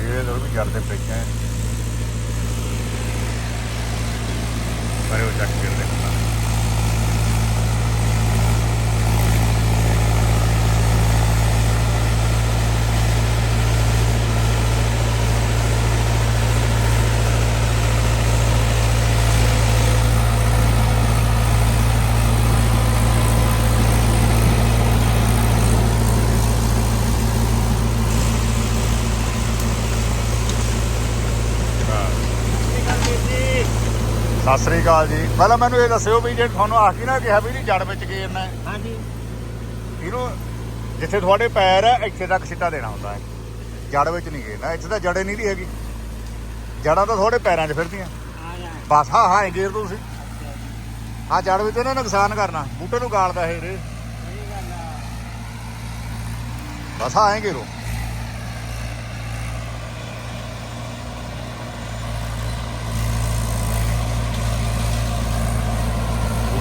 Speaker 1: ਇਹ ਲੋਕ ਵੀ ਕਰਦੇ ਪਏ ਹੈ ਪਰ ਉਹ ਚੱਕ ਕੇ ਦੇਖਣਾ ਸਤਿ ਸ੍ਰੀ ਅਕਾਲ ਜੀ। ਪਹਿਲਾਂ ਮੈਨੂੰ ਇਹ ਦੱਸਿਓ ਵੀ ਜੇ ਤੁਹਾਨੂੰ ਆਖ ਕੇ ਨਾ ਕਿਹਾ ਵੀ ਨਹੀਂ ਜੜ ਵਿੱਚ ਗੇਰਨਾ ਹੈ
Speaker 2: ਹਾਂਜੀ।
Speaker 1: ਇਹਨੂੰ ਜਿੱਥੇ ਤੁਹਾਡੇ ਪੈਰ ਹੈ ਇੱਥੇ ਤੱਕ ਸਿੱਟਾ ਦੇਣਾ ਹੁੰਦਾ ਹੈ। ਜੜ ਵਿੱਚ ਨਹੀਂ ਗੇਰਨਾ ਇੱਥੇ ਤਾਂ ਜੜੇ ਨਹੀਂ ਦੀ ਹੈਗੀ। ਜੜਾਂ ਤਾਂ ਤੁਹਾਡੇ ਪੈਰਾਂ 'ਚ ਫਿਰਦੀਆਂ।
Speaker 2: ਆ
Speaker 1: ਬਸ ਹਾਂ ਹਾਂ ਗੇਰ ਦੋ ਤੁਸੀਂ। ਹਾਂ ਜੜ ਵਿੱਚ ਇਹਨੇ ਨੁਕਸਾਨ ਕਰਨਾ। ਬੂਟੇ ਨੂੰ ਗਾਲਦਾ ਇਹ। ਰੇ
Speaker 2: ਆ।
Speaker 1: ਬਸ ਹਾਂ ਐਂ ਗੇਰੋ।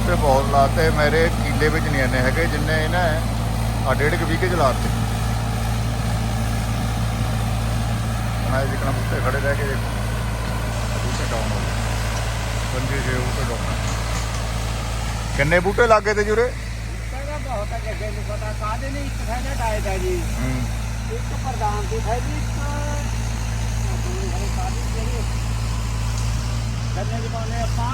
Speaker 1: ਬੂਟੇ ਬਹੁਤ ਲਾਤੇ ਮੇਰੇ ਕੀਲੇ ਵਿੱਚ ਨਹੀਂ ਇੰਨੇ ਹੈਗੇ ਜਿੰਨੇ ਇਹਨਾਂ ਆ ਡੇਢ ਕੁ ਵੀਕੇ ਚ ਲਾਤੇ ਇਹ ਜਿਕਣਾ ਬੂਟੇ ਖੜੇ ਰਹਿ ਕੇ ਦੇਖੋ। ਬੂਟੇ ਡਾਊਨ ਹੋ ਗਏ। ਪੰਜੇ ਛੇ ਬੂਟੇ ਡਾਊਨ ਕਿੰਨੇ ਬੂਟੇ ਲੱਗੇ ਤੇ ਜੁਰੇ?
Speaker 2: ਕਹਿੰਦਾ ਬਹੁਤ ਹੈ ਜੱਗੇ ਨੂੰ ਪਤਾ ਕਾਦੇ ਨਹੀਂ ਇੱਕ ਫਾਇਦਾ ਡਾਇਟ ਹੈ ਜੀ।
Speaker 1: ਹੂੰ।
Speaker 2: ਇੱਕ ਪ੍ਰਧਾਨ ਦੀ ਫਾਇਦੀ ਇੱਕ ਜਿਹੜੀ ਕਰਨੇ ਦੀ ਪਾਉਨੇ ਆਪਾਂ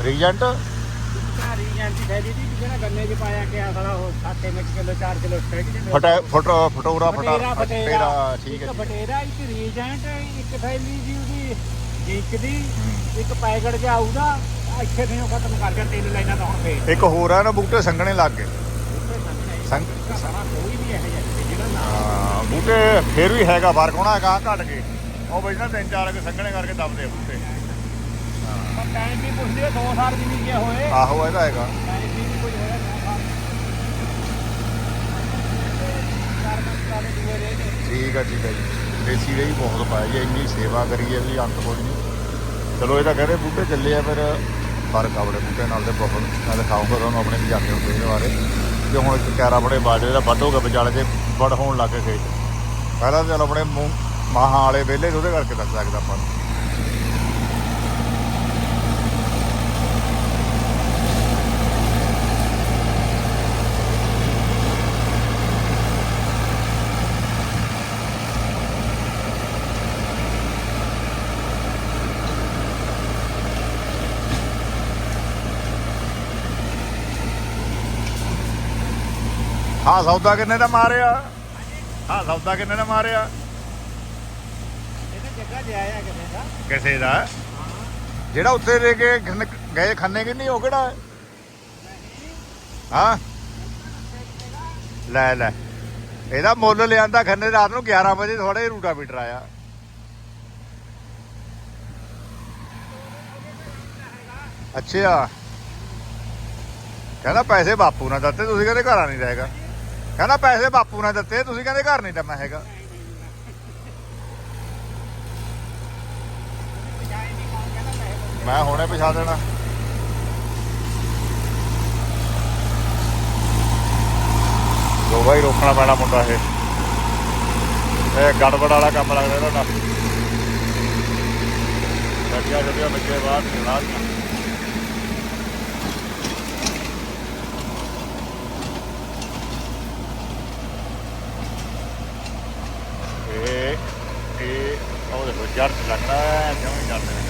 Speaker 1: ਰੀਜੈਂਟ
Speaker 2: ਇੱਕ ਤਾਂ ਰੀਜੈਂਟ ਦੀ ਥੈਲੀ ਦੀ ਜਿਹੜਾ ਗੰਨੇ 'ਚ ਪਾਇਆ ਕਿ ਆ ਸਾਲਾ ਉਹ 7 ਮਿੰਟ ਕਿਲੋ 4 ਕਿਲੋ ਸਟ੍ਰੈਕ ਦੇ
Speaker 1: ਫਟਾ ਫਟੋ ਫਟੋਰਾ ਫਟਾ
Speaker 2: ਫਟੇਰਾ ਫਟੇਰਾ
Speaker 1: ਫਟੇਰਾ। ਠੀਕ ਹੈ
Speaker 2: ਇੱਕ
Speaker 1: ਜੀ।
Speaker 2: ਫਟੇਰਾ ਇੱਕ ਰੀਜੈਂਟ ਇੱਕ ਥੈਲੀ ਦੀ ਉਹਦੀ ਜਿੰਕ ਦੀ ਇੱਕ ਪੈਕਟ ਜਿਹਾ ਆਊਗਾ ਆਹ ਇੱਥੇ ਨਹੀਂ ਖਤਮ ਕਰ ਗਿਆ ਤਿੰਨ ਲਾਈਨਾਂ ਤਾਂ ਹੁਣ ਫੇਰ।
Speaker 1: ਇੱਕ ਹੋਰ ਆ ਨਾ ਬੂਟੇ ਸੰਘਣੇ ਲੱਗ ਗਏ। ਸੰਗ
Speaker 2: ਸਾਰਾ ਕੋਈ ਨਹੀਂ ਇਹ ਜਿਹਾ ਜਿਹੜਾ ਨਾ
Speaker 1: ਹਾਂ, ਬੂਟੇ ਫਿਰ ਵੀ ਹੈਗਾ ਫ਼ਰਕ ਹੋਣਾ ਹੈਗਾ ਘਟ ਕੇ ਉਹ ਬਈ ਨਾ ਤਿੰਨ ਚਾਰ ਕੇ ਸੰਘਣੇ ਕਰਕੇ ਦਬਦੇ ਬੂਟੇ।
Speaker 2: ਟਾਈਮ ਵੀ ਪੁੱਛਦੇ 2 ਸਾਲ ਵੀ ਨਹੀਂ ਗਏ ਹੋਏ।
Speaker 1: ਆਹੋ ਇਹਦਾ ਹੈਗਾ।
Speaker 2: ਟਾਈਮ ਵੀ ਨਹੀਂ ਕੋਈ ਹੋਇਆ 2 ਸਾਲ। ਚਾਰ ਪੰਜ ਸਾਲ ਦੇ ਦੂਏ ਰਹੇ ਨੇ
Speaker 1: ਠੀਕ ਆ ਠੀਕ ਆ ਜੀ। ਦੇਸੀ ਰਹੀ ਬਹੁਤ ਪਾਇਆ ਜੀ ਇੰਨੀ ਸੇਵਾ ਕਰੀ ਹੈ ਵੀ ਅੰਤ ਕੋਈ ਨਹੀਂ। ਚਲੋ ਇਹ ਤਾਂ ਕਹਿੰਦੇ ਬੂਟੇ ਚੱਲੇ ਆ ਫਿਰ ਫ਼ਰਕ ਆ ਬੜੇ ਬੂਟੇ ਨਾਲ ਤੇ ਬਹੁਤ। ਮੈਂ ਦਿਖਾਉਂਗਾ ਤੁਹਾਨੂੰ ਆਪਣੇ ਵੀ ਜਾਂਦੇ ਹੁੰਦੇ ਇਹਦੇ ਬਾਰੇ। ਜੇ ਹੁਣ ਇੱਕ ਕੈਰਾ ਬੜੇ ਬਾਜਰੇ ਦਾ ਵੱਢ ਹੋ ਗਿਆ ਵਿਚਾਲੇ ਤੇ ਵੱਡ ਹੋਣ ਲੱਗ ਗਏ ਖੇਤ। ਪਹਿਲਾਂ ਤਾਂ ਚਲ ਆਪਣੇ ਮੂੰਹ ਮਾਹਾਂ ਵਾਲੇ ਵਿਹਲੇ ਤੇ ਉਹਦੇ ਕਰਕੇ ਦੱਸ ਸਕਦਾ ਆਪਾਂ ਨੂੰ। ਹਾਂ ਸੌਦਾ ਕਿੰਨੇ ਦਾ ਮਾਰਿਆ? ਹਾਂ ਸੌਦਾ ਕਿੰਨੇ ਦਾ ਮਾਰਿਆ?
Speaker 2: ਇਹ ਤਾਂ ਜੱਗਾ ਜਿਆ ਆ ਕਿਸੇ ਦਾ।
Speaker 1: ਕਿਸੇ ਦਾ? ਜਿਹੜਾ ਉੱਤੇ ਦੇ ਕੇ ਗਏ ਖੰਨੇ ਕਿ ਨਹੀਂ ਉਹ ਕਿਹੜਾ ਹੈ? ਹਾਂ। ਲੈ ਲੈ। ਇਹਦਾ ਮੁੱਲ ਲਿਆਂਦਾ ਖੰਨੇ ਰਾਤ ਨੂੰ 11 ਵਜੇ ਥੋੜੇ ਰੂਟਾ ਮੀਟਰ ਆਇਆ। ਅੱਛਾ। ਕਹਿੰਦਾ ਪੈਸੇ ਬਾਪੂ ਨੇ ਦਿੱਤੇ ਤੁਸੀਂ ਕਹਿੰਦੇ ਘਰਾਂ ਨਹੀਂ ਰਹੇਗਾ। ਕਹਿੰਦਾ ਪੈਸੇ ਬਾਪੂ ਨੇ ਦਿੱਤੇ, ਤੁਸੀਂ ਕਹਿੰਦੇ ਘਰ ਨਹੀਂ ਟੰਮਾ ਹੈਗਾ। ਮੈਂ ਹੁਣੇ ਪਛਾ ਦੇਣਾ। ਜੋ ਭਾਈ ਰੋਕਣਾ ਪੈਣਾ ਮੁੰਡਾ ਇਹ। ਇਹ ਗੜਬੜ ਵਾਲਾ ਕੰਮ ਲੱਗਦਾ ਇਹਦਾ। ਨਾ ਗੱਡੀਆਂ ਗੱਡੀਆਂ ਬੱਚੇ ਬਾਹਰ ਚਲਾ ਇਹ ਇਹ ਲੱਗਦਾ ਹੈ, ਜਿਉਂ ਹੀ ਜਾਂਦੇ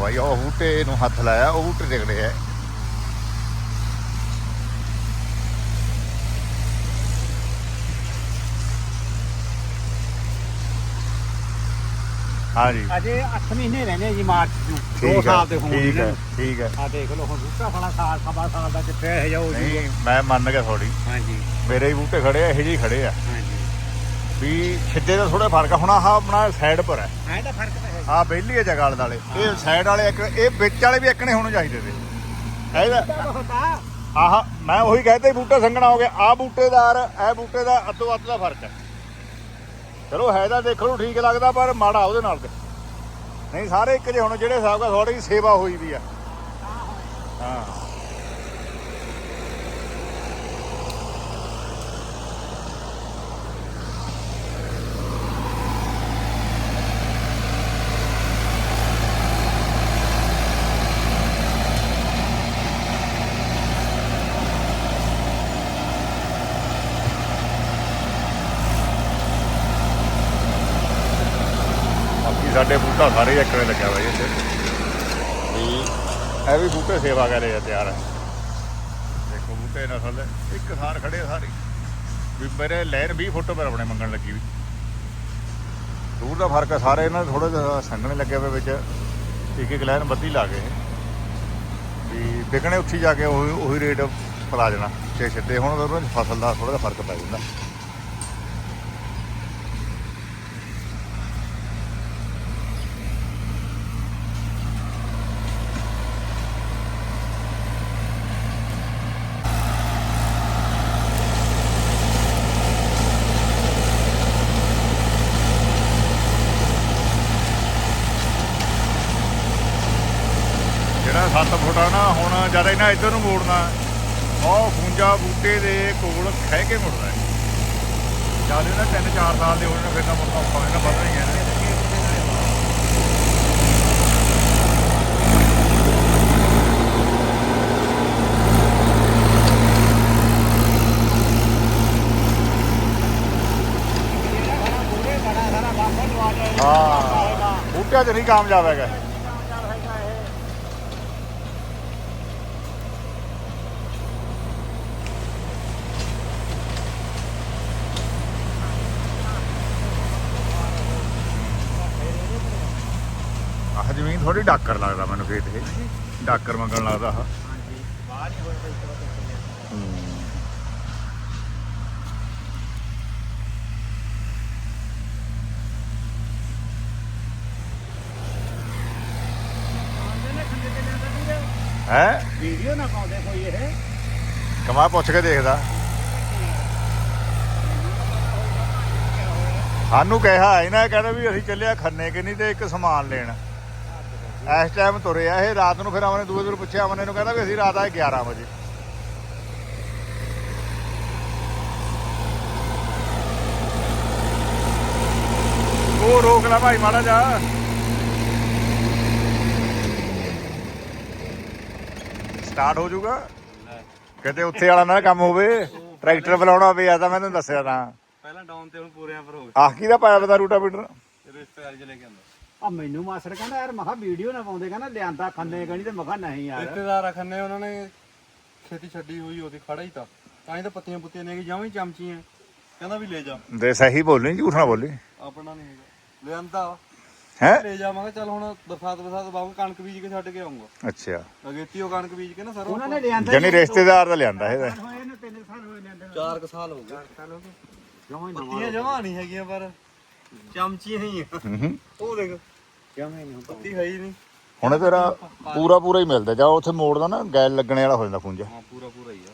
Speaker 1: ਭਾਈ ਉਹ ਬੂਟੇ ਨੂੰ ਹੱਥ ਲਾਇਆ ਉਹ ਬੂਟੇ ਦੇਖਦੇ ਹੈ ਹਾਂਜੀ।
Speaker 2: ਅਜੇ 8 ਮਹੀਨੇ ਰਹਿੰਦੇ ਜੀ ਮਾਰਚ ਨੂੰ। 2
Speaker 1: ਠੀਕ ਹੈ
Speaker 2: ਸਾਲ ਦੇ ਹੋਣ
Speaker 1: ਠੀਕ ਹੈ ਠੀਕ ਹੈ
Speaker 2: ਆ ਦੇਖ ਲਓ ਹੁਣ ਬੂਟਾ ਫਲਾ ਸਾਲ ਸਵਾ ਸਾਲ ਦਾ ਕਿੱਥੇ ਇਹ ਜਾ ਹੋ ਜੂਗਾ।
Speaker 1: ਨਹੀਂ ਮੈਂ ਮੰਨ ਗਿਆ ਥੋੜੀ
Speaker 2: ਹਾਂਜੀ।
Speaker 1: ਮੇਰੇ ਹੀ ਬੂਟੇ ਖੜੇ ਆ ਇਹੋ ਜਿਹੇ ਹੀ ਖੜੇ ਆ।
Speaker 2: ਹਾਂਜੀ।
Speaker 1: ਵੀ ਛਿੱਦੇ ਦਾ ਥੋੜਾ ਫ਼ਰਕ ਆ। ਹੁਣ ਆਹ ਆਪਣਾ ਸਾਈਡ ਪਰ ਹੈ
Speaker 2: ਐਂ ਤਾਂ ਫ਼ਰਕ ਤਾਂ ਹੈ
Speaker 1: ਆਹ ਪਹਿਲੀ ਹੈ ਜਗਾਲ ਵਾਲੇ ਇਹ ਸਾਈਡ ਵਾਲੇ ਇੱਕ ਇਹ ਵਿੱਚ ਵਾਲੇ ਵੀ ਇੱਕਨੇ ਹੋਣੇ ਚਾਹੀਦੇ ਤੇ। ਇਹਦਾ
Speaker 2: ਬਹੁਤ ਆ।
Speaker 1: ਆਹ ਮੈਂ ਉਹੀ ਕਹਿੰਦਾ ਬੂਟਾ ਸੰਘਣਾ ਹੋ ਗਿਆ। ਆਹ ਬੂਟੇਦਾਰ ਇਹ ਬੂਟੇ ਦਾ ਅੱਧੋ ਅੱਧ ਦਾ ਫ਼ਰਕ ਹੈ ਚਲੋ ਹੈ ਤਾਂ ਦੇਖਣ ਨੂੰ ਠੀਕ ਲੱਗਦਾ, ਪਰ ਮਾੜਾ ਉਹਦੇ ਨਾਲ ਤੇ। ਨਹੀਂ, ਸਾਰੇ ਇੱਕ ਜਿਹੇ ਹੁਣ ਜਿਹੜੇ ਹਿਸਾਬ ਨਾਲ ਥੋੜੀ ਸੇਵਾ ਹੋਈ ਵੀ ਆ। ਹਾਂ ਬਾਕੀ ਸਾਡੇ ਇੱਕੜੇ ਲੱਗਿਆ ਹੋਇਆ ਜੀ ਇੱਥੇ। ਵੀ ਇਹ ਵੀ ਬੂਟੇ ਸੇਵਾ ਕਰੇ ਆ ਤਿਆਰ ਹੈ ਦੇਖੋ ਬੂਟੇ ਨਸਲ ਦੇ ਇੱਕ ਸਾਰ ਖੜੇ ਆ ਸਾਰੇ। ਵੀ ਮੇਰੇ ਲੈਨ 20 ਫੁੱਟ ਪਰ ਆਪਣੇ ਮੰਗਣ ਲੱਗੀ ਵੀ। ਦੂਰ ਦਾ ਫ਼ਰਕ ਆ ਸਾਰੇ ਇਹਨਾਂ ਦੇ ਥੋੜਾ ਜਿਹਾ ਸੰਘਣੇ ਲੱਗੇ ਹੋਏ ਵਿੱਚ। ਇੱਕ ਇੱਕ ਲਾਈਨ ਬੱਤੀ ਲਾ ਗਏ ਵੀ ਵਿਕਣੇ ਉੱਥੇ ਜਾ ਕੇ ਉਹੀ ਉਹੀ ਰੇਟ ਪਲਾ ਜਾਣਾ ਛੇ ਛੱਡੇ ਹੁਣ ਉਹਨਾਂ ਦੀ ਫਸਲ ਦਾ ਥੋੜਾ ਜਿਹਾ ਫ਼ਰਕ ਪੈ ਜਾਂਦਾ ਜਿਹੜਾ 7 ਫੁੱਟ ਆ ਨਾ ਜਦ ਇਹਨਾਂ ਇੱਧਰ ਨੂੰ ਮੋੜਨਾ। ਉਹ ਖੁੰਜਾ ਬੂਟੇ ਦੇ ਕੋਲ ਖਹਿ ਕੇ ਮੁੜਦਾ ਹੈ। ਜਦ ਇਹਨਾਂ 3-4 ਸਾਲ ਦੇ ਹੋ ਫਿਰ ਤਾਂ ਮੁੜਨਾ ਔਖਾ ਹੋ ਜਾਣਾ ਪਤਾ ਹੈ ਹਾਂ, ਬੂਟਿਆਂ 'ਚ ਨਹੀਂ ਕਾਮਯਾਬ ਹੈਗਾ
Speaker 2: ਕਾਮਯਾਬ ਹੈਗਾ ਇਹ
Speaker 1: ਆਹ ਜ਼ਮੀਨ ਥੋੜੀ ਡਾਕਰ ਲੱਗਦਾ ਮੈਨੂੰ ਖੇਤ ਇਹ। ਡਾਕਰ ਮੰਗਣ ਲੱਗਦਾ ਆਹ।
Speaker 2: ਹਾਂਜੀ। ਬਾਹਰ ਹੀ ਹੋਇਆ ਵੀਰੇ
Speaker 1: ਹੈ।
Speaker 2: ਵੀਡੀਓ ਨਾ ਪਾਉਂਦੇ ਕੋਈ ਇਹ?
Speaker 1: ਕਮਾ ਪੁੱਛ ਕੇ ਦੇਖਦਾ। ਸਾਨੂੰ ਕਿਹਾ ਇਹਨਾਂ ਕਹਿੰਦਾ ਵੀ ਅਸੀਂ ਚੱਲਿਆ ਖੰਨੇ ਕਿ ਨਹੀਂ ਤੇ ਇੱਕ ਸਮਾਨ ਲੈਣ। ਇਸ ਟਾਈਮ ਤੁਰਿਆ ਇਹ ਰਾਤ ਨੂੰ ਫਿਰ ਅਮਨੇ ਦੂਏ ਦਿਨ ਪੁੱਛਿਆ ਅਮਨੇ ਨੂੰ ਕਹਿੰਦਾ ਵੀ ਅਸੀਂ ਰਾਤ ਆਏ 11 ਵਜੇ। ਉਹ ਰੋਕ ਲੈ ਭਾਈ ਮਾੜਾ ਜਾ। ਸਟਾਰਟ ਹੋ ਜਾਊਗਾ। ਕਿਤੇ ਉੱਥੇ ਵਾਲਾ ਨਾ ਕੰਮ ਹੋਵੇ ਟਰੈਕਟਰ ਬੁਲਾਉਣਾ ਪਿਆ ਤਾਂ ਮੈਨੂੰ ਦੱਸਿਆ ਤਾਂ।
Speaker 3: ਪਹਿਲਾਂ ਡਾਊਨ ਤੇ ਹੁਣ ਪਰ ਹੋ
Speaker 1: ਆਹ ਕਿਹਦਾ ਪਾਇਆ ਪਤਾ ਰੂਟਾਵੀਟਰ?
Speaker 3: ਗਏ ਰਿਸ਼ਤੇਦਾਰੀ ਚ ਲੈ ਕੇ ਆਂਦਾ
Speaker 2: ਆ ਮੈਨੂੰ ਮਾਸੜ ਕਹਿੰਦਾ ਯਾਰ ਮਖਾ ਵੀਡੀਓ ਨਾ ਪਾਉਂਦੇ ਕਹਿੰਦਾ ਲਿਆਂਦਾ ਖੰਨੇ ਗਣੀ ਤੇ ਮਖਾ ਨਹੀਂ ਯਾਰ।
Speaker 3: ਰਿਸ਼ਤੇਦਾਰ ਖੰਨੇ ਉਹਨਾਂ ਨੇ ਖੇਤੀ ਛੱਡੀ ਹੋਈ ਉਹਦੀ ਖੜਾ ਹੀ ਤਾਂ। ਤਾਂ ਹੀ ਤਾਂ ਪੱਤੀਆਂ ਪੁੱਤੀਆਂ ਨੇ ਕਿ ਹੀ ਚਮਚੀਆਂ। ਕਹਿੰਦਾ ਵੀ ਲੈ ਜਾ।
Speaker 1: ਦੇ ਸਹੀ ਬੋਲੀ ਝੂਠ ਨਾ ਬੋਲੀ।
Speaker 3: ਆਪਣਾ ਨਹੀਂ ਹੈਗਾ। ਲਿਆਂਦਾ।
Speaker 1: ਹੈ?
Speaker 3: ਲੈ ਜਾਵਾਂਗਾ ਚੱਲ ਹੁਣ ਬਰਸਾਤ ਬਰਸਾਤ ਬਾਬੂ ਕਣਕ ਬੀਜ ਕੇ ਛੱਡ ਕੇ ਆਉਂਗਾ।
Speaker 1: ਅੱਛਾ।
Speaker 3: ਅਗੇਤੀ ਉਹ ਕਣਕ ਬੀਜ ਕੇ ਨਾ ਸਰੋਂ
Speaker 2: ਉਹਨਾਂ ਨੇ ਲਿਆਂਦਾ
Speaker 1: ਜਣੀ ਰਿਸ਼ਤੇਦਾਰ ਦਾ ਲਿਆਂਦਾ ਇਹ
Speaker 2: ਹੋਏ ਨੇ ਤਿੰਨ ਸਾਲ ਹੋਏ ਨੇ
Speaker 3: ਚਾਰ ਕੁ ਸਾਲ ਹੋ ਗਏ।
Speaker 2: ਸਾਲ ਹੋ ਗਏ। ਜਮਾਂ ਹੀ
Speaker 3: ਪੱਤੀਆਂ ਜਮਾਂ ਨਹੀਂ ਹੈਗੀਆਂ ਪਰ ਚਮਚੀਆਂ ਹੀ ਆ।
Speaker 1: ਹੂੰ।
Speaker 3: ਉਹ ਦੇਖ।
Speaker 2: ਜਮਾਂ ਹੀ ਨਹੀਂ
Speaker 3: ਪੱਤੀ ਹੈ ਹੀ ਨਹੀਂ।
Speaker 1: ਹੁਣ ਇਹ ਤੇਰਾ ਪੂਰਾ ਪੂਰਾ ਹੀ ਮਿਲਦਾ ਜਾ ਉੱਥੇ ਮੋੜਦਾ ਨਾ ਗੈਲ ਲੱਗਣੇ ਵਾਲਾ ਹੋ ਜਾਂਦਾ ਖੁੰਝ।
Speaker 3: ਹਾਂ ਪੂਰਾ ਪੂਰਾ ਹੀ ਆ।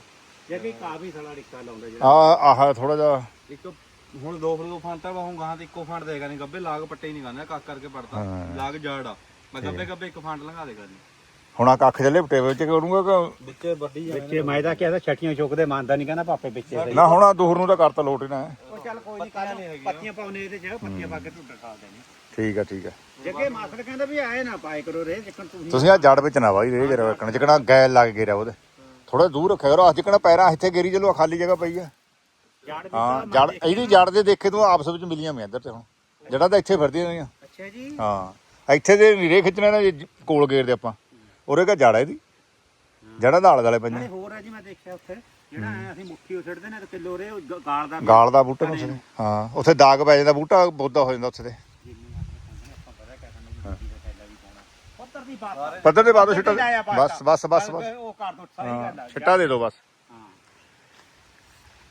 Speaker 2: ਜੇ ਕਿ ਕਾ ਵੀ ਥੜਾ ਰਿਕਾ ਲਾਉਂਦੇ ਜਿਹੜਾ।
Speaker 1: ਆ ਆਹ ਥੋੜਾ ਜਿਹਾ
Speaker 3: ਇੱਕ ਹੁਣ ਦੋ ਫਿਰ ਦੋ ਫਾਂਟਾ ਵਾਹੂ ਗਾਂ ਤੇ ਇੱਕੋ ਫਾਂਟ ਦੇਗਾ ਨਹੀਂ ਗੱਬੇ ਲਾਗ ਪੱਟੇ ਹੀ ਨਹੀਂ ਗਾਣਾ ਕੱਕ ਕਰਕੇ ਪੜਦਾ
Speaker 1: ਹਾਂ।
Speaker 3: ਲਾਗ ਜੜ ਆ। ਮੈਂ ਗੱਬੇ ਗੱਬੇ ਇੱਕ ਫਾਂਟ ਲੰਘਾ ਦੇਗਾ ਨਹੀਂ
Speaker 1: ਹੁਣ ਆ ਕੱਖ ਚੱਲੇ ਪਟੇ ਵਿੱਚ ਕਰੂੰਗਾ ਕਿ
Speaker 3: ਵਿੱਚੇ ਵੱਡੀ
Speaker 2: ਵਿੱਚੇ ਮੈਂ ਤਾਂ ਕਿਹਾ ਛਟੀਆਂ ਚੁੱਕਦੇ ਮੰਨਦਾ ਨਹੀਂ ਕਹਿੰਦਾ ਪਾਪੇ ਵਿੱਚੇ ਦੇ
Speaker 1: ਨਾ ਹੁਣ ਆ ਦੂਰ ਨੂੰ ਤਾਂ ਕਰਤਾ ਲੋਟ ਹੀ ਨਾ।
Speaker 2: ਉਹ ਚੱਲ ਕੋਈ ਨਹੀਂ ਪੱਤੀਆਂ ਪਾਉਣੇ ਇਹਦੇ ਚ ਪੱਤੀਆਂ ਪਾ ਕੇ ਢੁੱਡ ਖਾ ਦੇਣੀ।
Speaker 1: ਠੀਕ ਆ ਠੀਕ ਆ।
Speaker 2: ਜੱਗੇ ਮਾਸੜ ਕਹਿੰਦਾ ਵੀ ਆਏ ਨਾ ਪਾਏ ਕਰੋ ਰੇ ਜਿੱਕਣ ਤੁਸੀਂ
Speaker 1: ਤੁਸੀਂ ਆ ਜੜ ਵਿੱਚ ਨਾ ਵਾਈ ਰੇ ਜਰਾ ਵੇਖਣ ਜਿਕਣਾ ਗੈਲ ਲੱਗ ਗਿਆ ਉਹਦੇ। ਥੋੜਾ ਦੂਰ ਰੱਖਿਆ ਕਰੋ ਅੱਜ ਜਿਕਣਾ ਪੈਰਾਂ ਇੱਥੇ ਗੇਰੀ ਚਲੋ ਖਾਲੀ ਜਗ੍ਹਾ ਪਈ ਆ।
Speaker 2: ਜੜ ਵੀ
Speaker 1: ਹਾਂ ਜੜ ਇਹਦੀ ਜੜ ਦੇ ਦੇਖੇ ਤੂੰ ਆਪਸ ਵਿੱਚ ਮਿਲੀਆਂ ਮੈਂ ਇੱਧਰ ਤੇ ਹੁਣ। ਜੜਾ ਤਾਂ ਇੱਥੇ ਫਿਰਦੀਆਂ ਰਹੀਆਂ
Speaker 2: ਅੱਛਾ ਜੀ।
Speaker 1: ਹਾਂ ਇੱਥੇ ਦੇ ਨੀਰੇ ਖਿੱਚਣੇ ਨੇ ਜੇ ਕੋਲ ਗੇਰਦੇ ਆਪਾਂ। ਉਰੇ ਕਾ ਜੜ ਆ ਇਹਦੀ। ਜੜਾ ਦਾਲ ਦਾਲੇ
Speaker 2: ਨਾਲੇ
Speaker 1: ਪਈਆਂ
Speaker 2: ਹੋਰ ਆ ਜੀ ਮੈਂ ਦੇਖਿਆ ਉੱਥੇ। ਜਿਹੜਾ ਐਂ ਅਸੀਂ ਮੁੱਠੀ ਉਹ ਛੱਡਦੇ ਨੇ ਤੇ ਕਿਲੋ ਰੇ ਉਹ ਗ- ਗਾਲ ਦਾ
Speaker 1: ਗਾਲ ਦਾ ਬੂਟਾ ਨੂੰ। ਹਾਂ ਉੱਥੇ ਦਾਗ ਪੈ ਜਾਂਦਾ ਬੂਟਾ ਬੋਦਾ ਹੋ ਜਾਂਦਾ ਉੱਥੇ ਤੇ।
Speaker 2: ਦੀ ਬਾਤ
Speaker 1: ਪੱਧਰ ਦੇ ਬਾਅਦ ਛਿੱਟਾ। ਬਸ ਬਸ ਬਸ ਬਸ।
Speaker 2: ਉਹ ਕਰ ਦੋ ਸਹੀ ਗੱਲ ਆ।
Speaker 1: ਛਿੱਟਾ ਦੇ ਦਿਓ ਬਸ।
Speaker 2: ਹਾਂ।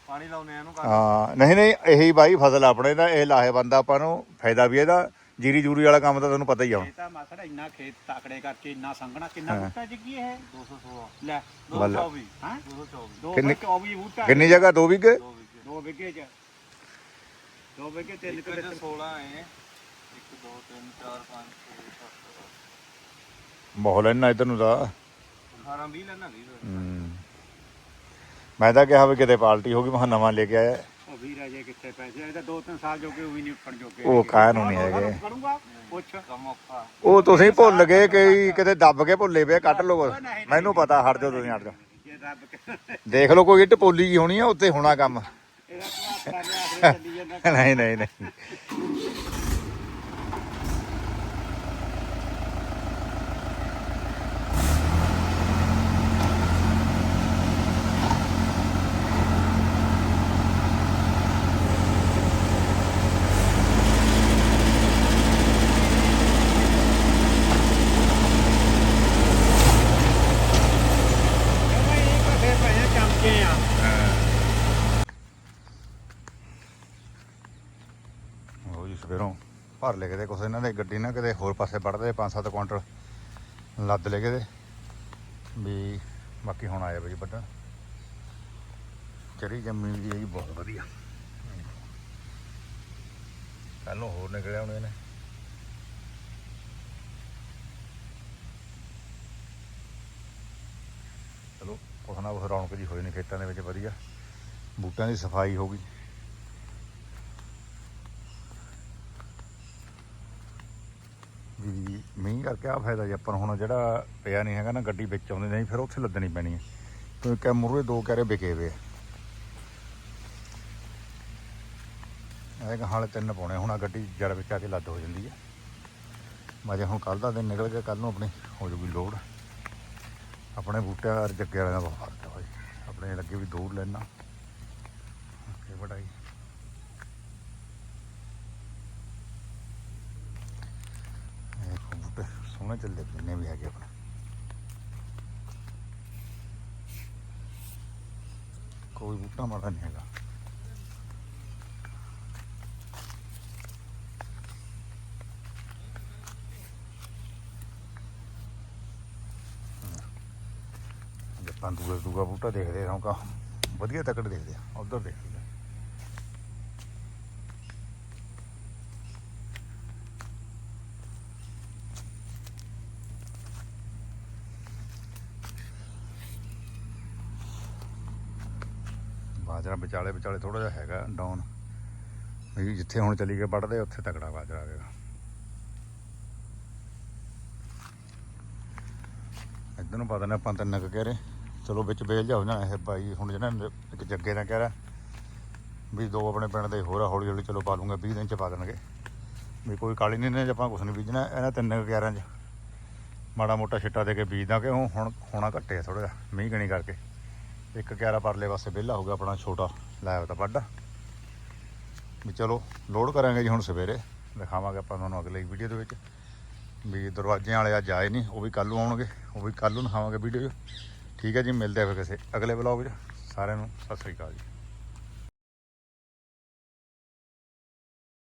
Speaker 3: ਪਾਣੀ ਲਾਉਨੇ ਆ ਇਹਨੂੰ
Speaker 1: ਹਾਂ ਨਹੀਂ ਨਹੀਂ ਇਹੀ ਬਾਈ ਫਸਲ ਆਪਣੇ ਦਾ ਇਹ ਲਾਹੇ ਬੰਦਾ ਆਪਾਂ ਨੂੰ ਫਾਇਦਾ ਵੀ ਇਹਦਾ ਜੀਰੀ ਜੂਰੀ ਵਾਲਾ ਕੰਮ ਤਾਂ ਤੁਹਾਨੂੰ ਪਤਾ ਹੀ ਆ ਹੁਣ।
Speaker 2: ਇਹ ਤਾਂ ਮਾਸੜ ਇੰਨਾ ਖੇਤ ਤਾਕੜੇ ਕਰਕੇ ਇੰਨਾ ਸੰਘਣਾ ਕਿੰਨਾ ਬੂਟਾ ਜੱਗੀ ਇਹ?
Speaker 3: 216
Speaker 2: ਲੈ
Speaker 1: ਬੱਲੇ।
Speaker 3: 224
Speaker 2: ਹਾਂ?
Speaker 3: 224
Speaker 2: ਦੋ
Speaker 1: ਕਿੰਨੀ-
Speaker 2: 24 ਬੂਟਾ।
Speaker 1: ਕਿੰਨੀ ਜਗ੍ਹਾ? ਦੋ ਵਿਗੇ
Speaker 3: ਦੋ ਵਿਗੇ
Speaker 2: ਦੋ ਵਿਗੇ ਚ। ਦੋ ਵਿਗੇ ਤਿੰਨ
Speaker 3: ਇੱਕ
Speaker 2: ਕਿਲੇ
Speaker 3: ਚ 16 ਹੈ 1 2 3 4 5 6 7
Speaker 1: ਬਹੁਤ ਲੈਣਾ ਇਧਰ ਨੂੰ ਦਾ
Speaker 3: 18 20 ਲੈਣਾ ਦੀ
Speaker 1: ਹੂੰ। ਮੈਂ ਤਾਂ ਕਿਹਾ ਵੀ ਕਿਤੇ ਪਾਲਟੀ ਹੋ ਗਈ ਮੈਂ ਨਵਾਂ ਲੈ ਕੇ ਆਇਆ।
Speaker 2: ਉਹ ਵੀ ਰਾਜੇ ਕਿੱਥੇ ਪੈਸੇ ਇਹ ਤਾਂ ਦੋ ਤਿੰਨ ਸਾਲ ਜੋਗੇ ਉਹ ਵੀ ਨਹੀਂ ਉੱਠਣ ਜੋਗੇ।
Speaker 1: ਉਹ ਕਾਹਨੂੰ ਨਹੀਂ ਹੈਗੇ।
Speaker 2: ਕਰੂੰਗਾ ਪੁੱਛ।
Speaker 3: ਕੰਮ ਔਖਾ।
Speaker 1: ਉਹ ਤੁਸੀਂ ਭੁੱਲ ਗਏ ਕਿ ਕਿਤੇ ਦੱਬ ਕੇ ਭੁੱਲੇ ਪਏ ਕੱਢ ਲਓ ਮੈਨੂੰ ਪਤਾ ਹਟ ਜਾਓ ਤੁਸੀਂ ਹਟ ਜਾਓ। ਦੇਖ ਲਓ ਕੋਈ ਇੱਟ ਪੋਲੀ ਜੀ ਹੋਣੀ ਆ ਉੱਤੇ ਹੋਣਾ ਕੰਮ।
Speaker 2: ਇਹਦਾ
Speaker 1: ਨਹੀਂ ਨਹੀਂ ਨਹੀਂ
Speaker 2: ਕਹਿੰਦਾ ਇਹ ਕਸੇ ਪਏ ਚਮਕੇ ਆ
Speaker 1: ਉਹ ਜੀ ਸਵੇਰੋਂ ਭਰ ਲੈ ਕਿਤੇ ਕੁਛ ਇਹਨਾਂ ਦੇ, ਗੱਡੀ ਨਾ ਕਿਤੇ ਹੋਰ ਪਾਸੇ ਵੜਦੇ 5-7 ਕੁਇੰਟਲ ਲੱਦ ਲੈ ਕਿਤੇ। ਵੀ ਬਾਕੀ ਹੁਣ ਆਇਆ ਬਈ ਵੱਢਣ। ਚਰੀ ਜੰਮੀ ਦੀ ਜੀ ਬਹੁਤ ਵਧੀਆ। ਕੱਲ ਨੂੰ ਹੋਰ ਨਿਕਲ ਆਉਣੇ ਨੇ। ਚਲੋ, ਕੁਛ ਨਾ ਕੁਛ ਰੌਣਕ ਜੀ ਹੋਈ ਨਹੀਂ ਖੇਤਾਂ ਦੇ ਵਿੱਚ ਵਧੀਆ। ਬੂਟਿਆਂ ਦੀ ਸਫ਼ਾਈ ਹੋ ਗਈ। ਵੀ ਮੀਂਹ ਕਰਕੇ ਆ ਫਾਇਦਾ ਜੀ, ਆਪਾਂ ਨੂੰ ਹੁਣ ਜਿਹੜਾ ਪਿਆ ਨਹੀਂ ਹੈਗਾ ਨਾ, ਗੱਡੀ ਵਿੱਚ ਆਉਂਦੀ ਨਹੀਂ, ਫਿਰ ਉੱਥੇ ਲੱਦਣੀ ਪੈਣੀ ਹੈ। ਕਿਉਂਕਿ ਮੁਰੇ ਦੋ ਕੈਰੇ ਵਿਕੇ ਵੇ ਇਹ ਹਾਲੇ ਤਿੰਨ ਪਾਉਣੇ, ਹੁਣ ਆ ਗੱਡੀ ਜੜ ਵਿੱਚ ਆ ਕੇ ਲੱਦ ਹੋ ਜਾਂਦੀ ਹੈ। ਮਾਜੇ ਹੁਣ ਕੱਲ ਦਾ ਦਿਨ ਨਿਕਲ ਗਿਆ ਕੱਲ ਨੂੰ ਆਪਣੀ ਹੋ ਜੂਗੀ ਲੋਡ। ਆਪਣੇ ਬੂਟਿਆਂ ਜੱਗੇ ਵਾਲਿਆਂ ਦਾ ਬਹੁਤ ਫ਼ਰਕ ਹੈ ਆਪਣੇ ਲੱਗੇ ਵੀ ਦੂਰ ਲੈਣਾ ਇਹ ਬੜਾਈ ਇਹ ਦੇਖੋ ਬੂਟੇ ਸੋਹਣੇ ਚੱਲਦੇ ਜਿੰਨੇ ਵੀ ਹੈਗੇ ਆਪਣੇ ਕੋਈ ਬੂਟਾ ਮਾੜਾ ਨਹੀਂ ਹੈਗਾ ਜੇ ਆਪਾਂ ਦੂਆ ਦੂਆ ਬੂਟਾ ਦੇਖਦੇ ਹਾਂ ਕਾ ਵਧੀਆ ਤੱਕੜ ਦੇਖਦੇ ਆ ਉਧਰ ਦੇਖਦੇ ਆ ਬਾਜਰਾ, ਵਿਚਾਲੇ ਵਿਚਾਲੇ ਥੋੜਾ ਜਿਹਾ ਹੈਗਾ ਡਾਊਨ ਵੀ ਜਿੱਥੇ ਹੁਣ ਚਲੀ ਗਏ ਵੱਢਦੇ, ਉੱਥੇ ਤਕੜਾ ਬਾਜਰਾ ਆਵੇਗਾ ਇੱਧਰ ਨੂੰ ਪਤਾ ਨਹੀਂ ਆਪਾਂ ਤਿੰਨ ਕੁ ਕਹਿ ਰਹੇ ਚਲੋ ਵਿੱਚ ਵੇਲ ਹੋ ਜਾਣਾ ਇਹ ਬਾਈ ਹੁਣ ਜਿਹੜਾ ਇੱਕ ਜੱਗੇ ਨੇ ਕਹਿ ਰਿਹਾ ਵੀ ਦੋ ਆਪਣੇ ਪਿੰਡ ਦੇ ਹੋਰ ਆ, ਹੌਲੀ ਹੌਲੀ ਚਲੋ ਪਾ ਲੂੰਗਾ 20 ਦਿਨ ਚ ਪਾ ਦੇਣਗੇ। ਵੀ ਕੋਈ ਕਾਲੀ ਨਹੀਂ ਨੇ ਆਪਾਂ ਕੁਛ ਨਹੀਂ ਬੀਜਣਾ, ਇਹਨਾਂ ਤਿੰਨ ਕੁ ਕਿਆਰਾਂ ਚ। ਮਾੜਾ ਮੋਟਾ ਛਿੱਟਾ ਦੇ ਕੇ ਬੀਜਦਾ ਕਿ ਉਹ ਹੁਣ, ਹੋਣਾ ਘੱਟੇ ਥੋੜਾ ਜਿਹਾ, ਮੀਂਹ ਗਣੀ ਕਰਕੇ। ਇੱਕ ਕਿਆਰਾ ਪਰਲੇ ਪਾਸੇ ਵਿਹਲਾ ਹੋ ਗਿਆ ਆਪਣਾ ਛੋਟਾ ਲਾਇਆ ਤਾਂ ਵੱਡਾ ਵੀ ਚਲੋ ਲੋਡ ਕਰਾਂਗੇ ਜੀ ਹੁਣ ਸਵੇਰੇ। ਦਿਖਾਵਾਂਗੇ ਆਪਾਂ ਤੁਹਾਨੂੰ ਅਗਲੀ ਵੀਡੀਓ ਦੇ ਵਿੱਚ। ਵੀ ਦਰਵਾਜ਼ਿਆਂ ਵਾਲੇ ਅੱਜ ਆਏ ਨਹੀਂ, ਉਹ ਵੀ ਕੱਲ ਨੂੰ ਆਉਣਗੇ, ਉਹ ਵੀ ਕੱਲ ਨੂੰ ਦਿਖਾਵਾਂਗੇ ਵੀਡੀਓ 'ਚ ਠੀਕ ਹੈ ਜੀ, ਮਿਲਦੇ ਆ ਫਿਰ ਕਿਸੇ ਅਗਲੇ ਵਲੌਗ 'ਚ। ਸਾਰਿਆਂ ਨੂੰ ਸਤਿ ਸ੍ਰੀ ਅਕਾਲ ਜੀ।